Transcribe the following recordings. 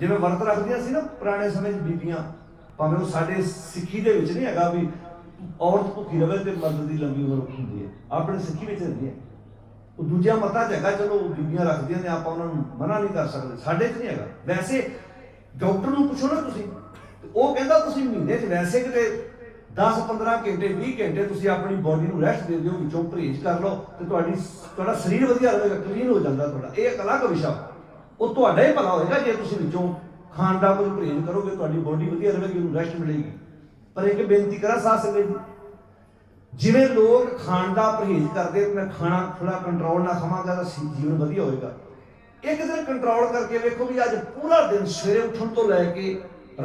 ਜਿਵੇਂ ਵਰਤ ਰੱਖਦੀਆਂ ਸੀ ਨਾ ਪੁਰਾਣੇ ਸਮੇਂ 'ਚ ਬੀਬੀਆਂ, ਭਾਵੇਂ ਉਹ ਸਾਡੇ ਸਿੱਖੀ ਦੇ ਵਿੱਚ ਨਹੀਂ ਹੈਗਾ ਵੀ ਔਰਤ ਭੁੱਖੀ ਰਵੇ ਤੇ ਮਰਦ ਦੀ ਲੰਬੀ ਉਮਰ ਹੁੰਦੀ ਹੈ। ਆਪਣੇ ਸਿੱਖੀ ਵਿੱਚ ਹੁੰਦੀ ਹੈ। ਉਹ ਦੂਜਿਆਂ ਮਤਾਂ 'ਚ ਚਲੋ ਉਹ ਬੀਬੀਆਂ ਰੱਖਦੀਆਂ ਨੇ, ਆਪਾਂ ਉਹਨਾਂ ਨੂੰ ਮਨਾ ਨਹੀਂ ਕਰ ਸਕਦੇ। ਸਾਡੇ 'ਚ ਨਹੀਂ ਹੈਗਾ। ਵੈਸੇ ਡਾਕਟਰ ਨੂੰ ਪੁੱਛੋ ਨਾ ਤੁਸੀਂ ਉਹ ਕਹਿੰਦਾ ਤੁਸੀਂ ਮਹੀਨੇ 'ਚ ਵੈਸੇ ਕਿਤੇ 10 15 ਘੰਟੇ 20 ਘੰਟੇ ਤੁਸੀਂ ਆਪਣੀ ਬੋਡੀ ਨੂੰ ਰੈਸਟ ਦੇ ਦਿਓ, ਵਿੱਚੋਂ ਪਰਹੇਜ਼ ਕਰ ਲਓ, ਤੇ ਤੁਹਾਡੀ, ਤੁਹਾਡਾ ਸਰੀਰ ਵਧੀਆ ਰਹੇਗਾ ਕਲੀਨ ਹੋ ਜਾਂਦਾ ਤੁਹਾਡਾ। ਇਹ ਇੱਕ ਅਲੱਗ ਵਿਸ਼ਾ। ਉਹ ਤੁਹਾਡਾ ਹੀ ਭਲਾ ਹੋਏਗਾ ਜੇ ਤੁਸੀਂ ਵਿੱਚੋਂ ਖਾਣ ਦਾ ਕੁਝ ਪਰਹੇਜ਼ ਕਰੋਗੇ, ਤੁਹਾਡੀ ਬੋਡੀ ਵਧੀਆ ਰਹੇਗੀ, ਉਹਨੂੰ ਰੈਸਟ ਮਿਲੇਗੀ। ਪਰ ਇੱਕ ਬੇਨਤੀ ਕਰਾਂ ਸਾਧ ਸੰਗਤ ਜੀ, ਜਿਵੇਂ ਲੋਕ ਖਾਣ ਦਾ ਪਰਹੇਜ਼ ਕਰਦੇ, ਮੈਂ ਖਾਣਾ ਥੋੜਾ ਕੰਟਰੋਲ ਨਾਲ ਖਾਵਾਂਗਾ ਤਾਂ ਜੀਵਨ ਵਧੀਆ ਹੋਏਗਾ। ਇੱਕ ਦਿਨ ਕੰਟਰੋਲ ਕਰਕੇ ਵੇਖੋ ਵੀ ਅੱਜ ਪੂਰਾ ਦਿਨ ਸਵੇਰੇ ਉੱਠਣ ਤੋਂ ਲੈ ਕੇ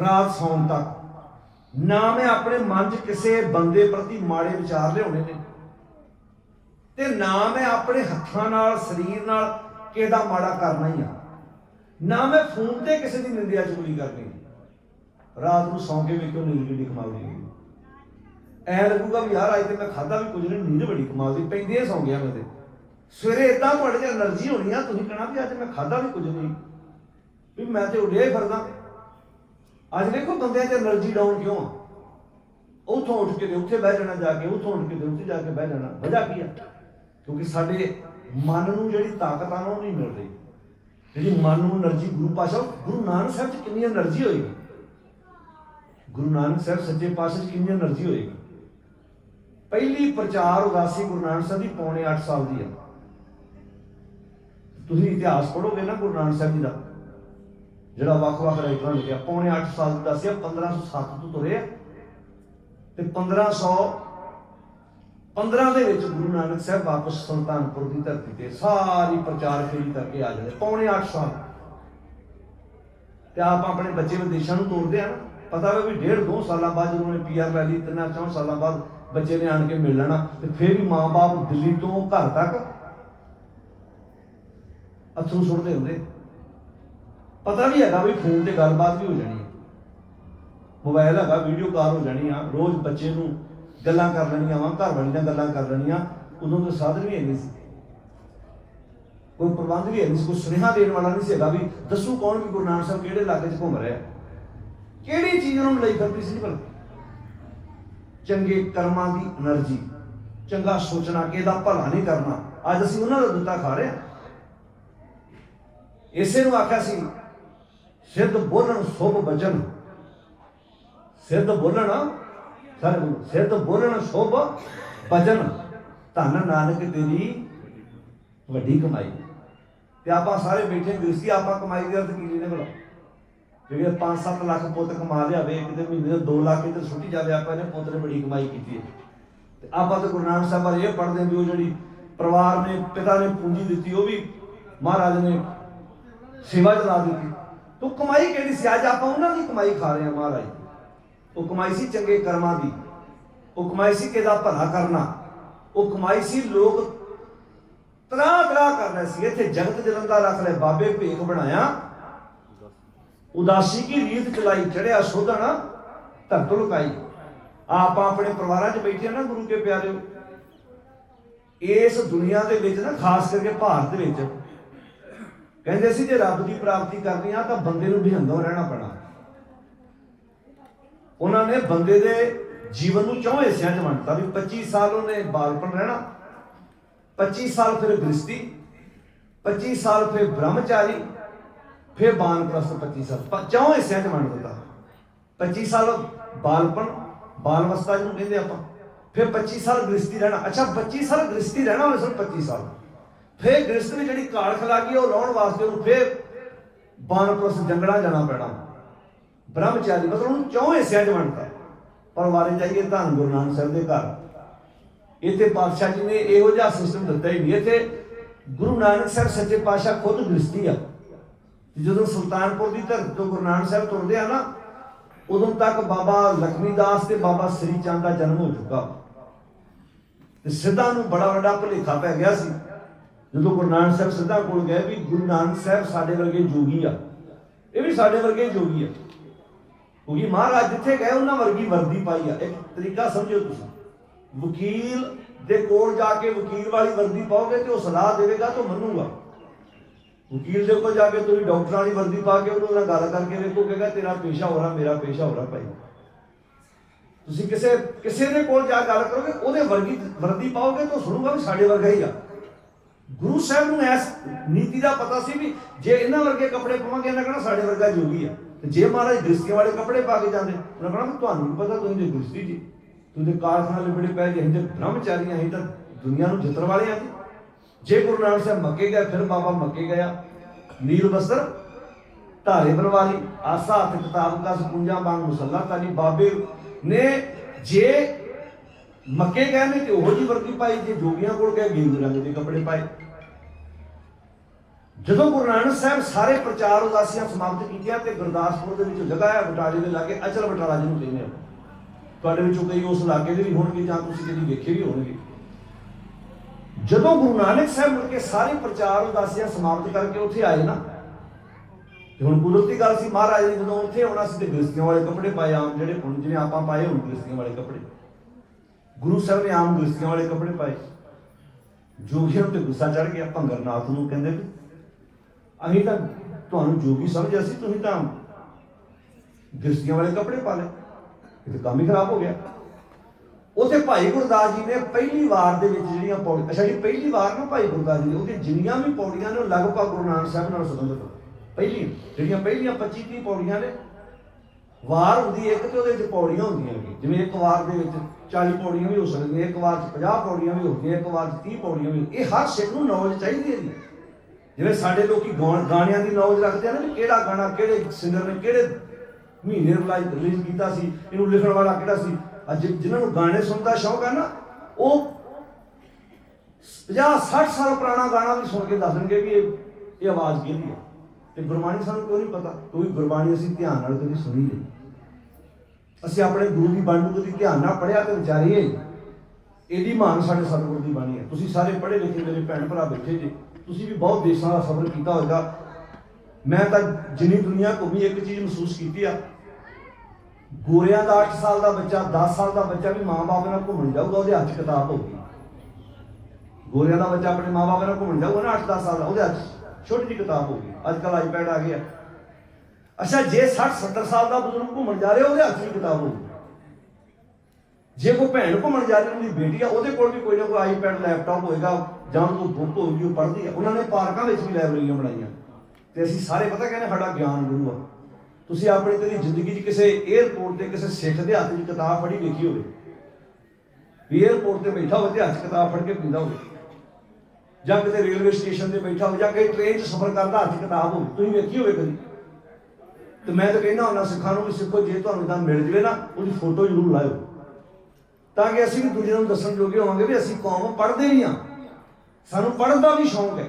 ਰਾਤ ਸੌਣ ਤੱਕ, ਨਾ ਮੈਂ ਆਪਣੇ ਮਨ 'ਚ ਕਿਸੇ ਬੰਦੇ ਪ੍ਰਤੀ ਮਾੜੇ ਵਿਚਾਰ ਲਿਆਉਣੇ ਨੇ, ਤੇ ਨਾ ਮੈਂ ਆਪਣੇ ਹੱਥਾਂ ਨਾਲ, ਸਰੀਰ ਨਾਲ ਕਿਸੇ ਮਾੜਾ ਕਰਨਾ ਹੀ ਆ। ਨਾ ਮੈਂ ਫੋਨ ਤੇ ਕਿਸੇ ਦੀ ਨਿੰਦਿਆ ਚੁਗਲੀ ਕਰਨੀ। ਰਾਤ ਨੂੰ ਸੌਂ ਕੇ ਵੇਖੋ ਨੀਂਦ ਵੀ ਕਮਾਉਂਦੀ ਐ ਲੱਗੂਗਾ ਵੀ ਯਾਰ, ਅੱਜ ਤੇ ਮੈਂ ਖਾਦਾ ਵੀ ਕੁਝ ਨਹੀਂ, ਨੀਂਦ ਬੜੀ ਕਮਾਉਂਦੀ ਪੈਂਦੀ ਐ ਸੌਂ ਗਿਆ ਮੈਂ ਤੇ। ਸਵੇਰੇ ਇਦਾਂ ਤੁਹਾਡੇ ਚ એનર્ਜੀ ਹੋਣੀ ਆ, ਤੁਸੀਂ ਕਹਣਾ ਵੀ ਅੱਜ ਮੈਂ ਖਾਦਾ ਵੀ ਕੁਝ ਨਹੀਂ। ਵੀ ਮੈਂ ਤੇ ਉੱਡਿਆ ਹੀ ਫਿਰਦਾ। ਅੱਜ ਦੇਖੋ ਬੰਦਿਆਂ ਚ એનર્ਜੀ ਡਾਊਨ ਕਿਉਂ ਆ? ਉੱਥੋਂ ਉੱਠ ਕੇ ਉੱਥੇ ਬਹਿ ਜਾਣਾ ਜਾ ਕੇ, ਉੱਥੋਂ ਉੱਠ ਕੇ ਉੱਥੇ ਜਾ ਕੇ ਬਹਿ ਜਾਣਾ। ਵਜ੍ਹਾ ਕੀ ਆ? ਕਿਉਂਕਿ ਸਾਡੇ ਮਨ ਨੂੰ ਜਿਹੜੀ ਤਾਕਤ ਆ ਉਹ ਨਹੀਂ ਮਿਲ ਰਹੀ ਜਿਹੜੀ ਮਨ ਨੂੰ એનર્ਜੀ ਗੁਰੂ ਪਾਸ਼ਾ ਗੁਰੂ ਨਾਨਕ ਸਾਹਿਬ 'ਚ ਕਿੰਨੀ એનર્ਜੀ ਹੋਏਗੀ? ਗੁਰੂ ਨਾਨਕ ਸਾਹਿਬ ਸੱਚੇ ਪਾਸ਼ਾ 'ਚ ਕਿੰਨੀ એનર્ਜੀ ਹੋਏਗੀ? ਪਹਿਲੀ ਪ੍ਰਚਾਰ ਉਦਾਸੀ ਗੁਰੂ ਨਾਨਕ ਸਾਹਿਬ ਦੀ ਪੌਣੇ 8 ਸਾਲ ਦੀ ਹੈ ਤੁਸੀਂ ਇਤਿਹਾਸ ਪੜੋਗੇ ਨਾ ਗੁਰੂ ਨਾਨਕ ਸਾਹਿਬ ਜੀ ਦਾ? ਜਿਹੜਾ ਵੱਖ-ਵੱਖ ਰਾਈਟਰਾਂ ਨੇ ਲਿਖਿਆ, ਪੌਣੇ 8 ਸਾਲ ਦਾ ਦੱਸਿਆ 1507 ਤੋਂ ਤੁਰੇ ਤੇ 1500 15 ਦੇ ਵਿੱਚ ਗੁਰੂ ਨਾਨਕ ਸਾਹਿਬ ਵਾਪਸ ਸੁਲਤਾਨਪੁਰ ਦੀ ਧਰਤੀ ਤੇ ਸਾਰੀ ਪ੍ਰਚਾਰ ਫੇਰੀ ਕਰਕੇ ਆ ਜਾਂਦੇ, ਪੌਣੇ 8 ਸਾਲ। ਤੇ ਆਪ ਆਪਣੇ ਬੱਚੇ ਵਿਦੇਸ਼ਾਂ ਨੂੰ ਤੋਰਦੇ ਆ ਪਤਾ ਵੇ ਵੀ ਡੇਢ ਦੋ ਸਾਲਾਂ ਬਾਅਦ ਜਦੋਂ ਉਹਨੇ ਪੀਆਰ ਲੈ ਲਈ, ਤਿੰਨਾਂ ਚੌਂ ਸਾਲਾਂ ਬਾਅਦ ਬੱਚੇ ਨੇ ਆਣ ਕੇ ਮਿਲ ਲੈਣਾ, ਤੇ ਫਿਰ ਵੀ ਮਾਂ-ਬਾਪ ਦਿੱਲੀ ਤੋਂ ਘਰ ਤੱਕ ਅਥਰੂ ਸੁੱਟਦੇ ਹੁੰਦੇ। ਪਤਾ ਵੀ ਹੈਗਾ ਵੀ ਫੋਨ ਤੇ ਗੱਲਬਾਤ ਵੀ ਹੋ ਜਾਣੀ ਹੈ। ਮੋਬਾਈਲ ਹੈਗਾ, ਵੀਡੀਓ ਕਾਲ ਹੋ ਜਾਣੀ ਆ, ਰੋਜ਼ ਬੱਚੇ ਨੂੰ ਗੱਲਾਂ ਕਰ ਲੈਣੀਆਂ ਵਾ, ਘਰ ਵਾਲੀਆਂ ਗੱਲਾਂ ਕਰ ਲੈਣੀਆਂ ਉਦੋਂ ਤੋਂ ਸਾਧਨ ਵੀ ਹੈਗੇ ਸੀ। ਕੋਈ ਪ੍ਰਬੰਧ ਵੀ ਹੈ ਨਹੀਂ ਕੋਈ ਸੁਨੇਹਾ ਦੇਣ ਵਾਲਾ ਨਹੀਂ ਸੀਗਾ ਵੀ ਦੱਸੋ ਕੌਣ ਵੀ ਗੁਰੂ ਨਾਨਕ ਸਾਹਿਬ ਕਿਹੜੇ ਇਲਾਕੇ 'ਚ ਘੁੰਮ ਰਿਹਾ ਕਿਹੜੀ ਚੀਜ਼ ਨੂੰ ਲਈ ਕਰਦੀ ਸੀ ਭਲਾ? ਚੰਗੇ ਕਰਮਾਂ ਦੀ એનર્ਜੀ, ਚੰਗਾ ਸੋਚਣਾ ਕਿ ਇਹਦਾ ਭਲਾ ਨਹੀਂ ਕਰਨਾ, ਅੱਜ ਅਸੀਂ ਉਹਨਾਂ ਦਾ ਦਿੱਤਾ ਖਾ ਰਹੇ ਹਾਂ। ਇਸੇ ਨੂੰ ਆਖਿਆ ਸੀ, ਸਿੱਧ ਬੋਲਣ, ਸੁਭ ਬਚਨ। ਸਿੱਧ ਬੋਲਣ ਸਾਰੇ ਬੋਲੋ ਸਿੱਧ ਬੋਲਣ ਸੁਭ, ਭਜਨ। ਧੰਨ ਨਾਨਕ ਤੇਰੀ ਵੱਡੀ ਕਮਾਈ। ਤੇ ਆਪਾਂ ਸਾਰੇ ਬੈਠੇ ਗ੍ਰਸਤੀ ਆਪਾਂ ਕਮਾਈ ਦੇ ਅਰਥ ਕੀ ਲੈਨੇ ਭਲਾ ਜਿਹੜੇ 5-7 ਲੱਖ ਪੁੱਤ ਕਮਾ ਲਿਆਵੇ ਇੱਕ ਦੇ ਮਹੀਨੇ ਦੇ 2 ਲੱਖ ਇੱਧਰ ਸੁੱਟੀ ਜਾਵੇ ਆਪਾਂ ਨੇ ਪੁੱਤ ਨੇ ਬੜੀ ਕਮਾਈ ਕੀਤੀ ਹੈ। ਤੇ ਆਪਾਂ ਤਾਂ ਗੁਰੂ ਨਾਨਕ ਸਾਹਿਬ ਬਾਰੇ ਇਹ ਪੜ੍ਹਦੇ ਹਾਂ ਵੀ ਉਹ ਜਿਹੜੀ ਪਰਿਵਾਰ ਨੇ, ਪਿਤਾ ਨੇ ਪੂੰਜੀ ਦਿੱਤੀ, ਉਹ ਵੀ ਮਹਾਰਾਜ ਨੇ ਸੇਵਾ ਚਲਾ ਦਿੱਤੀ। ਤੋ ਕਮਾਈ ਕਿਹੜੀ ਸੀ? ਅੱਜ ਆਪਾਂ ਉਹਨਾਂ ਦੀ ਕਮਾਈ ਖਾ ਰਹੇ ਹਾਂ, ਮਹਾਰਾਜ। ਉਹ ਕਮਾਈ ਸੀ ਚੰਗੇ ਕਰਮਾਂ ਦੀ ਉਹ ਕਮਾਈ ਸੀ ਕਿਹਦਾ ਭਲਾ ਕਰਨਾ ਉਹ ਕਮਾਈ ਸੀ ਲੋਕ ਤਰਾ ਤਰਾ ਕਰ ਰਹੇ ਸੀ। ਇੱਥੇ ਜਗਤ ਜਲੰਦਾ ਰੱਖ ਲੈ, ਬਾਬੇ ਭੇਖ ਬਣਾਇਆ। ਉਦਾਸੀ ਕੀ ਰੀਤ ਚਲਾਈ, ਚੜਿਆ ਸੋਧਣ ਧਰਤ ਲੁਕਾਈ ਆਪਾਂ ਆਪਣੇ ਪਰਿਵਾਰਾਂ 'ਚ ਬੈਠੇ ਨਾ ਗੁਰੂ ਕੇ ਪਿਆਰਿਓ। ਇਸ ਦੁਨੀਆ ਦੇ ਵਿੱਚ ਨਾ, ਖਾਸ ਕਰਕੇ ਭਾਰਤ ਵਿੱਚ, ਕਹਿੰਦੇ ਸੀ ਜੇ ਰੱਬ ਦੀ ਪ੍ਰਾਪਤੀ ਕਰਨੀ ਆ ਤਾਂ ਬੰਦੇ ਨੂੰ ਨਿਹੰਗੋਂ ਰਹਿਣਾ ਪੈਣਾ। ਉਹਨਾਂ ਨੇ ਬੰਦੇ ਦੇ ਜੀਵਨ ਨੂੰ ਚੌਂ ਹਿੱਸਿਆਂ 'ਚ ਵੰਡਤਾ ਵੀ 25 ਸਾਲ ਉਹਨੇ ਬਾਲਪਨ ਰਹਿਣਾ 25 ਸਾਲ ਫਿਰ ਗ੍ਰਸਤੀ 25 ਸਾਲ ਫਿਰ ਬ੍ਰਹਮਚਾਰੀ, ਫਿਰ ਬਾਨਪ੍ਰਸਤ 25 ਸਾਲ ਚੌਂ ਹਿੱਸਿਆਂ 'ਚ ਵੰਡ ਦਿੱਤਾ। 25 ਸਾਲ ਬਾਲਪਨ ਬਾਲ ਅਵਸਥਾ ਜਿਹਨੂੰ ਕਹਿੰਦੇ ਆਪਾਂ, ਫਿਰ 25 ਸਾਲ ਗ੍ਰਸਤੀ ਰਹਿਣਾ। ਅੱਛਾ 25 ਸਾਲ ਗ੍ਰਸਤੀ ਰਹਿਣਾ ਉਹਨੇ ਸਿਰਫ 25 ਸਾਲ। ਫਿਰ ਗ੍ਰਸਤ ਵਿੱਚ ਜਿਹੜੀ ਕਾਲਖ ਲੱਗੀ ਉਹ ਲਾਉਣ ਵਾਸਤੇ ਉਹਨੂੰ ਫਿਰ ਬਾਨਪ੍ਰਸਤ ਜੰਗਲਾਂ ਜਾਣਾ ਪੈਣਾ। ਬ੍ਰਹਮਚਾਰੀ, ਮਤਲਬ ਉਹਨੂੰ ਚੌਂ ਹਿੱਸਿਆਂ 'ਚ ਵੰਡਤਾ ਪਰ ਵਾਰੇ ਜਾਈਏ ਧੰਨ ਗੁਰੂ ਨਾਨਕ ਸਾਹਿਬ ਦੇ ਘਰ। ਇੱਥੇ ਪਾਤਸ਼ਾਹ ਜੀ ਨੇ ਇਹੋ ਜਿਹਾ ਸਿਸਟਮ ਦਿੱਤਾ ਹੀ ਨਹੀਂ। ਇੱਥੇ ਗੁਰੂ ਨਾਨਕ ਸਾਹਿਬ ਸੱਚੇ ਪਾਤਸ਼ਾਹ ਖੁਦ ਗ੍ਰਸਤੀ ਆ। ਜਦੋਂ ਸੁਲਤਾਨਪੁਰ ਦੀ ਧਰਤੀ ਤੋਂ ਗੁਰੂ ਨਾਨਕ ਸਾਹਿਬ ਤੁਰਦੇ ਆ ਨਾ, ਉਦੋਂ ਤੱਕ ਬਾਬਾ ਲਖਮੀ ਦਾਸ ਤੇ ਬਾਬਾ ਸ੍ਰੀ ਚੰਦ ਦਾ ਜਨਮ ਹੋ ਚੁੱਕਾ। ਤੇ ਸਿੱਧਾ ਨੂੰ ਬੜਾ ਵੱਡਾ ਭੁਲੇਖਾ ਪੈ ਗਿਆ ਸੀ। ਜਦੋਂ ਗੁਰੂ ਨਾਨਕ ਸਾਹਿਬ ਸਿੱਧਾ ਕੋਲ ਗਏ ਵੀ ਗੁਰੂ ਨਾਨਕ ਸਾਹਿਬ ਸਾਡੇ ਵਰਗੇ ਜੋਗੀ ਆ। ਇਹ ਵੀ ਸਾਡੇ ਵਰਗੇ ਜੋਗੀ ਆ। ਕਿਉਂਕਿ ਮਹਾਰਾਜ ਜਿੱਥੇ ਗਏ, ਉਹਨਾਂ ਵਰਗੀ ਵਰਦੀ ਪਾਈ ਆ। ਇੱਕ ਤਰੀਕਾ ਸਮਝੋ ਤੁਸੀਂ। ਵਕੀਲ ਦੇ ਕੋਲ ਜਾ ਕੇ ਵਕੀਲ ਵਾਲੀ ਵਰਦੀ ਪਾਓਗੇ ਤੇ ਉਹ ਸਲਾਹ ਦੇਵੇਗਾ ਤਾਂ ਮੰਨੂਗਾ। ਵਕੀਲ ਦੇ ਕੋਲ ਜਾ ਕੇ ਤੁਸੀਂ ਡਾਕਟਰਾਂ ਦੀ ਵਰਦੀ ਪਾ ਕੇ ਉਹਨਾਂ ਨਾਲ ਗੱਲ ਕਰਕੇ ਵੇਖੋ ਕਹੇਗਾ, ਤੇਰਾ ਪੇਸ਼ਾ ਹੋ ਰਿਹਾ, ਮੇਰਾ ਪੇਸ਼ਾ ਹੋ ਰਿਹਾ ਭਾਈ। ਤੁਸੀਂ ਕਿਸੇ ਕਿਸੇ ਦੇ ਕੋਲ ਜਾ ਗੱਲ ਕਰੋਗੇ, ਉਹਦੇ ਵਰਗੀ ਵਰਦੀ ਪਾਓਗੇ ਤਾਂ ਸੁਣੂਗਾ ਵੀ ਸਾਡੇ ਵਰਗਾ ਹੀ ਆ। ਗੁਰੂ ਸਾਹਿਬ ਨੂੰ ਇਸ ਨੀਤੀ ਦਾ ਪਤਾ ਸੀ ਵੀ ਜੇ ਇਹਨਾਂ ਵਰਗੇ ਕੱਪੜੇ ਪਾਵਾਂਗੇ, ਇਹਨਾਂ ਕਹਣਾ ਸਾਡੇ ਵਰਗਾ ਜੋਗੀ ਆ। ਤੇ ਜੇ ਮਹਾਰਾਜ ਗ੍ਰਸਤੀਆਂ ਵਾਲੇ ਕੱਪੜੇ ਪਾ ਕੇ ਜਾਂਦੇ, ਉਹਨਾਂ ਕਹਣਾ ਤੁਹਾਨੂੰ ਪਤਾ, ਤੁਸੀਂ ਤੇ ਗ੍ਰਸਤੀ ਜੀ। ਤੁਸੀਂ ਤੇ ਕਾਰਖਾਨਾ ਲਿਬੜੇ ਪਏ ਜੇ ਹਿੰਦੇ ਬ੍ਰਹਮਚਾਰੀਆਂ ਅਸੀਂ ਤਾਂ ਦੁਨੀਆ ਨੂੰ ਜਿੱਤਣ ਵਾਲੇ ਆ ਜੇ। ਗੁਰੂ ਨਾਨਕ ਸਾਹਿਬ ਮੱਕੇ ਗਏ, ਫਿਰ ਬਾਬਾ ਮੱਕੇ ਗਿਆ। ਨੀਲ ਬਸਰ, ਧਾਰੇ ਬਰਵਾਲੀ ਆਸਾ ਹੱਥ ਕਿਤਾਬ ਕਾ ਸਪੁੰਜਾਂ ਵਾਂਗ ਮੁਸੱਲਾ ਤਾਲੀ, ਬਾਬੇ ਨੇ ਜੇ ਮੱਕੇ ਗਏ ਨੇ ਤੇ ਉਹੋ ਜੀ ਵਰਦੀ ਪਾਈ, ਜੇ ਜੋਗੀਆਂ ਕੋਲ ਗਏ, ਗੇਂਦ ਰੰਗ ਦੇ ਕੱਪੜੇ ਪਾਏ। ਜਦੋਂ ਗੁਰੂ ਨਾਨਕ ਸਾਹਿਬ ਸਾਰੇ ਪ੍ਰਚਾਰ ਉਦਾਸੀਆਂ ਸਮਾਪਤ ਕੀਤੀਆਂ ਤੇ ਗੁਰਦਾਸਪੁਰ ਦੇ ਵਿੱਚ ਜਗ੍ਹਾ ਹੈ ਬਟਾਲੇ ਦੇ ਲਾਗੇ, ਅਚਲ ਬਟਾਲਾ ਜਿਹਨੂੰ ਕਹਿੰਦੇ ਆ। ਤੁਹਾਡੇ ਵਿੱਚੋਂ ਕਈ ਉਸ ਇਲਾਕੇ ਦੇ ਵੀ ਹੋਣਗੇ ਜਾਂ ਤੁਸੀਂ ਕਦੀ ਵੇਖੇ ਵੀ ਹੋਣਗੇ। ਜਦੋਂ ਗੁਰੂ ਨਾਨਕ ਸਾਹਿਬ ਮੁੜ ਕੇ ਸਾਰੇ ਪ੍ਰਚਾਰ ਉਦਾਸੀਆਂ ਸਮਾਪਤ ਕਰਕੇ ਉੱਥੇ ਆਏ ਨਾ, ਤੇ ਹੁਣ ਕੁਦਰਤੀ ਗੱਲ ਸੀ, ਮਹਾਰਾਜ ਨੇ ਜਦੋਂ ਉੱਥੇ ਆਉਣਾ ਸੀ ਤੇ ਗ੍ਰਸਤੀਆਂ ਵਾਲੇ ਕੱਪੜੇ ਪਾਏ, ਆਮ ਜਿਹੜੇ ਹੁਣ ਜਿਹੜੇ ਆਪਾਂ ਪਾਏ ਹੁਣ ਗ੍ਰਸਤੀਆਂ ਵਾਲੇ ਕੱਪੜੇ। ਗੁਰੂ ਸਾਹਿਬ ਨੇ ਆਮ ਗ੍ਰਸਤੀਆਂ ਵਾਲੇ ਕੱਪੜੇ ਪਾਏ। ਜੋਗੀਆਂ ਤੇ ਗੁੱਸਾ ਚੜ ਗਿਆ, ਭੰਗਰਨਾਥ ਨੂੰ ਕਹਿੰਦੇ ਵੀ ਅਸੀਂ ਤਾਂ ਤੁਹਾਨੂੰ ਜੋਗੀ ਸਮਝਿਆ ਸੀ ਤੁਸੀਂ ਤਾਂ ਗ੍ਰਸਤੀਆਂ ਵਾਲੇ ਕੱਪੜੇ ਪਾ ਲਏ। ਇਹ ਤਾਂ ਕੰਮ ਹੀ ਖਰਾਬ ਹੋ ਗਿਆ। ਉਥੇ ਭਾਈ ਗੁਰਦਾਸ ਜੀ ਨੇ ਪਹਿਲੀ ਵਾਰ ਦੇ ਵਿੱਚ ਜਿਹੜੀਆਂ ਪੌੜੀਆਂ ਅੱਛਾ ਜੀ ਪਹਿਲੀ ਵਾਰ ਨਾ ਭਾਈ ਗੁਰਦਾਸ ਜੀ ਨੇ ਉਹਦੇ ਜਿੰਨੀਆਂ ਵੀ ਪੌੜੀਆਂ ਨੇ, ਉਹ ਲਗਭਗ ਗੁਰੂ ਨਾਨਕ ਸਾਹਿਬ ਨਾਲ ਸੰਬੰਧਿਤ ਹਨ। ਪਹਿਲੀ, ਜਿਹੜੀਆਂ ਪਹਿਲੀਆਂ 25 30 ਪੌੜੀਆਂ ਨੇ, ਵਾਰ ਹੁੰਦੀ ਹੈ ਇੱਕ ਤੇ ਉਹਦੇ ਵਿੱਚ ਪੌੜੀਆਂ ਹੁੰਦੀਆਂ ਨੇ। ਜਿਵੇਂ ਇੱਕ ਵਾਰ ਦੇ ਵਿੱਚ 40 ਪੌੜੀਆਂ ਵੀ ਹੋ ਸਕਦੀਆਂ, ਇੱਕ ਵਾਰ 'ਚ 50 ਪੌੜੀਆਂ ਵੀ ਹੋ ਸਕਦੀਆਂ ਇੱਕ ਵਾਰ 'ਚ 30 ਪੌੜੀਆਂ ਵੀ ਇਹ ਹਰ ਸਿੱਖ ਨੂੰ ਨੌਲੇਜ ਚਾਹੀਦੀ ਹੈ ਜੀ। ਜਿਵੇਂ ਸਾਡੇ ਲੋਕੀ ਗਾਣ- ਗਾਣਿਆਂ ਦੀ ਨੌਲੇਜ ਰੱਖਦੇ ਆ ਨਾ ਵੀ ਕਿਹੜਾ ਗਾਣਾ ਕਿਹੜੇ ਸਿੰਗਰ ਨੇ ਕਿਹੜੇ ਮਹੀਨੇ ਰਿਲੀਜ਼ ਕੀਤਾ ਸੀ, ਇਹਨੂੰ ਲਿਖਣ ਵਾਲਾ ਕਿਹੜਾ ਸੀ? ਅੱਜ ਜਿਨ੍ਹਾਂ ਨੂੰ ਗਾਣੇ ਸੁਣਨ ਦਾ ਸ਼ੌਕ ਹੈ ਨਾ, ਉਹ 50 60 ਸਾਲ ਪੁਰਾਣਾ ਗਾਣਾ ਵੀ ਸੁਣ ਕੇ ਦੱਸ ਦੇਣਗੇ ਵੀ ਇਹ ਇਹ ਆਵਾਜ਼ ਕਿਹਦੀ ਹੈ ਤੇ ਗੁਰਬਾਣੀ ਸਾਨੂੰ ਕਿਉਂ ਨਹੀਂ ਪਤਾ? ਕਿਉਂਕਿ ਗੁਰਬਾਣੀ ਅਸੀਂ ਧਿਆਨ ਨਾਲ ਕਦੀ ਸੁਣੀ ਨਹੀਂ। ਅਸੀਂ ਆਪਣੇ ਗੁਰੂ ਦੀ ਬਾਣੀ ਨੂੰ ਕਦੀ ਧਿਆਨ ਨਾਲ ਪੜਿਆ ਤੇ ਵਿਚਾਰੀਏ, ਇਹਦੀ ਮਾਨ ਸਾਡੇ ਸਤਿਗੁਰੂ ਦੀ ਬਾਣੀ ਹੈ ਤੁਸੀਂ ਸਾਰੇ ਪੜ੍ਹੇ ਲਿਖੇ ਮੇਰੇ ਭੈਣ ਭਰਾ ਬੈਠੇ ਜੀ। ਤੁਸੀਂ ਵੀ ਬਹੁਤ ਦੇਸ਼ਾਂ ਦਾ ਸਫ਼ਰ ਕੀਤਾ ਹੋਵੇਗਾ ਮੈਂ ਤਾਂ ਜਿੰਨੀ ਦੁਨੀਆ ਘੁੰਮੀ, ਇੱਕ ਚੀਜ਼ ਮਹਿਸੂਸ ਕੀਤੀ ਆ। ਗੋਰਿਆਂ ਦਾ 8 ਸਾਲ ਦਾ ਬੱਚਾ 10 ਸਾਲ ਦਾ ਬੱਚਾ ਵੀ ਮਾਂ-ਬਾਪ ਨਾਲ ਘੁੰਮਣ ਜਾਊਗਾ, ਉਹਦੇ ਹੱਥ ਕਿਤਾਬ ਹੋਊਗੀ। ਗੋਰਿਆਂ ਦਾ ਬੱਚਾ ਆਪਣੇ ਮਾਂ-ਬਾਪ ਨਾਲ ਘੁੰਮਣ ਜਾਊਗਾ ਨਾ 8-10 ਸਾਲ ਦਾ, ਉਹਦੇ ਹੱਥ ਛੋਟੀ ਜਿਹੀ ਕਿਤਾਬ ਹੋਊਗੀ। ਅੱਜ ਕੱਲ ਆਈਪੈਡ ਆ ਗਿਆ। ਅੱਛਾ, ਜੇ 60-70 ਸਾਲ ਦਾ ਬਜ਼ੁਰਗ ਘੁੰਮਣ ਜਾ ਰਿਹਾ, ਉਹਦੇ ਹੱਥ ਵੀ ਕਿਤਾਬ ਹੋਊਗੀ। ਜੇ ਕੋਈ ਭੈਣ ਘੁੰਮਣ ਜਾ ਰਹੀ, ਉਹਦੀ ਬੇਟੀ ਆ, ਉਹਦੇ ਕੋਲ ਵੀ ਕੋਈ ਨਾ ਕੋਈ ਆਈਪੈਡ ਲੈਪਟਾਪ ਹੋਏਗਾ। ਜਾਂ ਕੋਈ ਬੁੱਕ ਗਈ, ਉਹ ਪੜ੍ਹਦੀ ਆ। ਉਹਨਾਂ ਨੇ ਪਾਰਕਾਂ ਵਿੱਚ ਵੀ ਲਾਇਬ੍ਰੇਰੀਆਂ ਬਣਾਈਆਂ। ਤੇ ਅਸੀਂ ਸਾਰੇ ਪਤਾ ਕਹਿੰਦੇ ਸਾਡਾ ਗਿਆਨ ਗੁਰੂ ਆ। ਤੁਸੀਂ ਆਪਣੀ ਤੇਰੀ ਜ਼ਿੰਦਗੀ 'ਚ ਕਿਸੇ 에ਅਰਪੋਰਟ ਤੇ ਕਿਸੇ ਸਿੱਖ ਦੇ ਹੱਥ 'ਚ ਕਿਤਾਬ ਫੜੀ ਵੇਖੀ ਹੋਵੇ, ਵੀ 에ਅਰਪੋਰਟ ਤੇ ਬੈਠਾ ਹੋਵੇ ਤੇ ਹੱਥ ਕਿਤਾਬ ਫੜ ਕੇ ਪੀਂਦਾ ਹੋਵੇ, ਜਾਂ ਕਿਤੇ ਰੇਲਵੇ ਸਟੇਸ਼ਨ ਤੇ ਬੈਠਾ ਹੋਵੇ, ਜਾਂ ਕਿਸੇ ਟ੍ਰੇਨ 'ਚ ਸਫ਼ਰ ਕਰਦਾ ਹੱਥ ਕਿਤਾਬ ਹੋਵੇ, ਤੁਸੀਂ ਵੇਖੀ ਹੋਵੇ ਕਦੀ? ਤੇ ਮੈਂ ਤਾਂ ਕਹਿੰਦਾ ਹੁੰਦਾ, ਸਿੱਖਾਂ ਨੂੰ ਵੀ ਸਿੱਖੋ, ਜੇ ਤੁਹਾਨੂੰ ਤਾਂ ਮਿਲ ਜਵੇ ਨਾ, ਉਹਦੀ ਫੋਟੋ ਜ਼ਰੂਰ ਲਾਇਓ। ਤਾਂ ਕਿ ਅਸੀਂ ਵੀ ਦੂਜਿਆਂ ਨੂੰ ਦੱਸਣ ਜੋਗੇ ਹੋਵਾਂਗੇ ਵੀ ਅਸੀਂ ਕੌਮ ਪੜ੍ਹਦੇ ਵੀ ਹਾਂ। ਸਾਨੂੰ ਪੜ੍ਹਨ ਦਾ ਵੀ ਸ਼ੌਂਕ ਹੈ।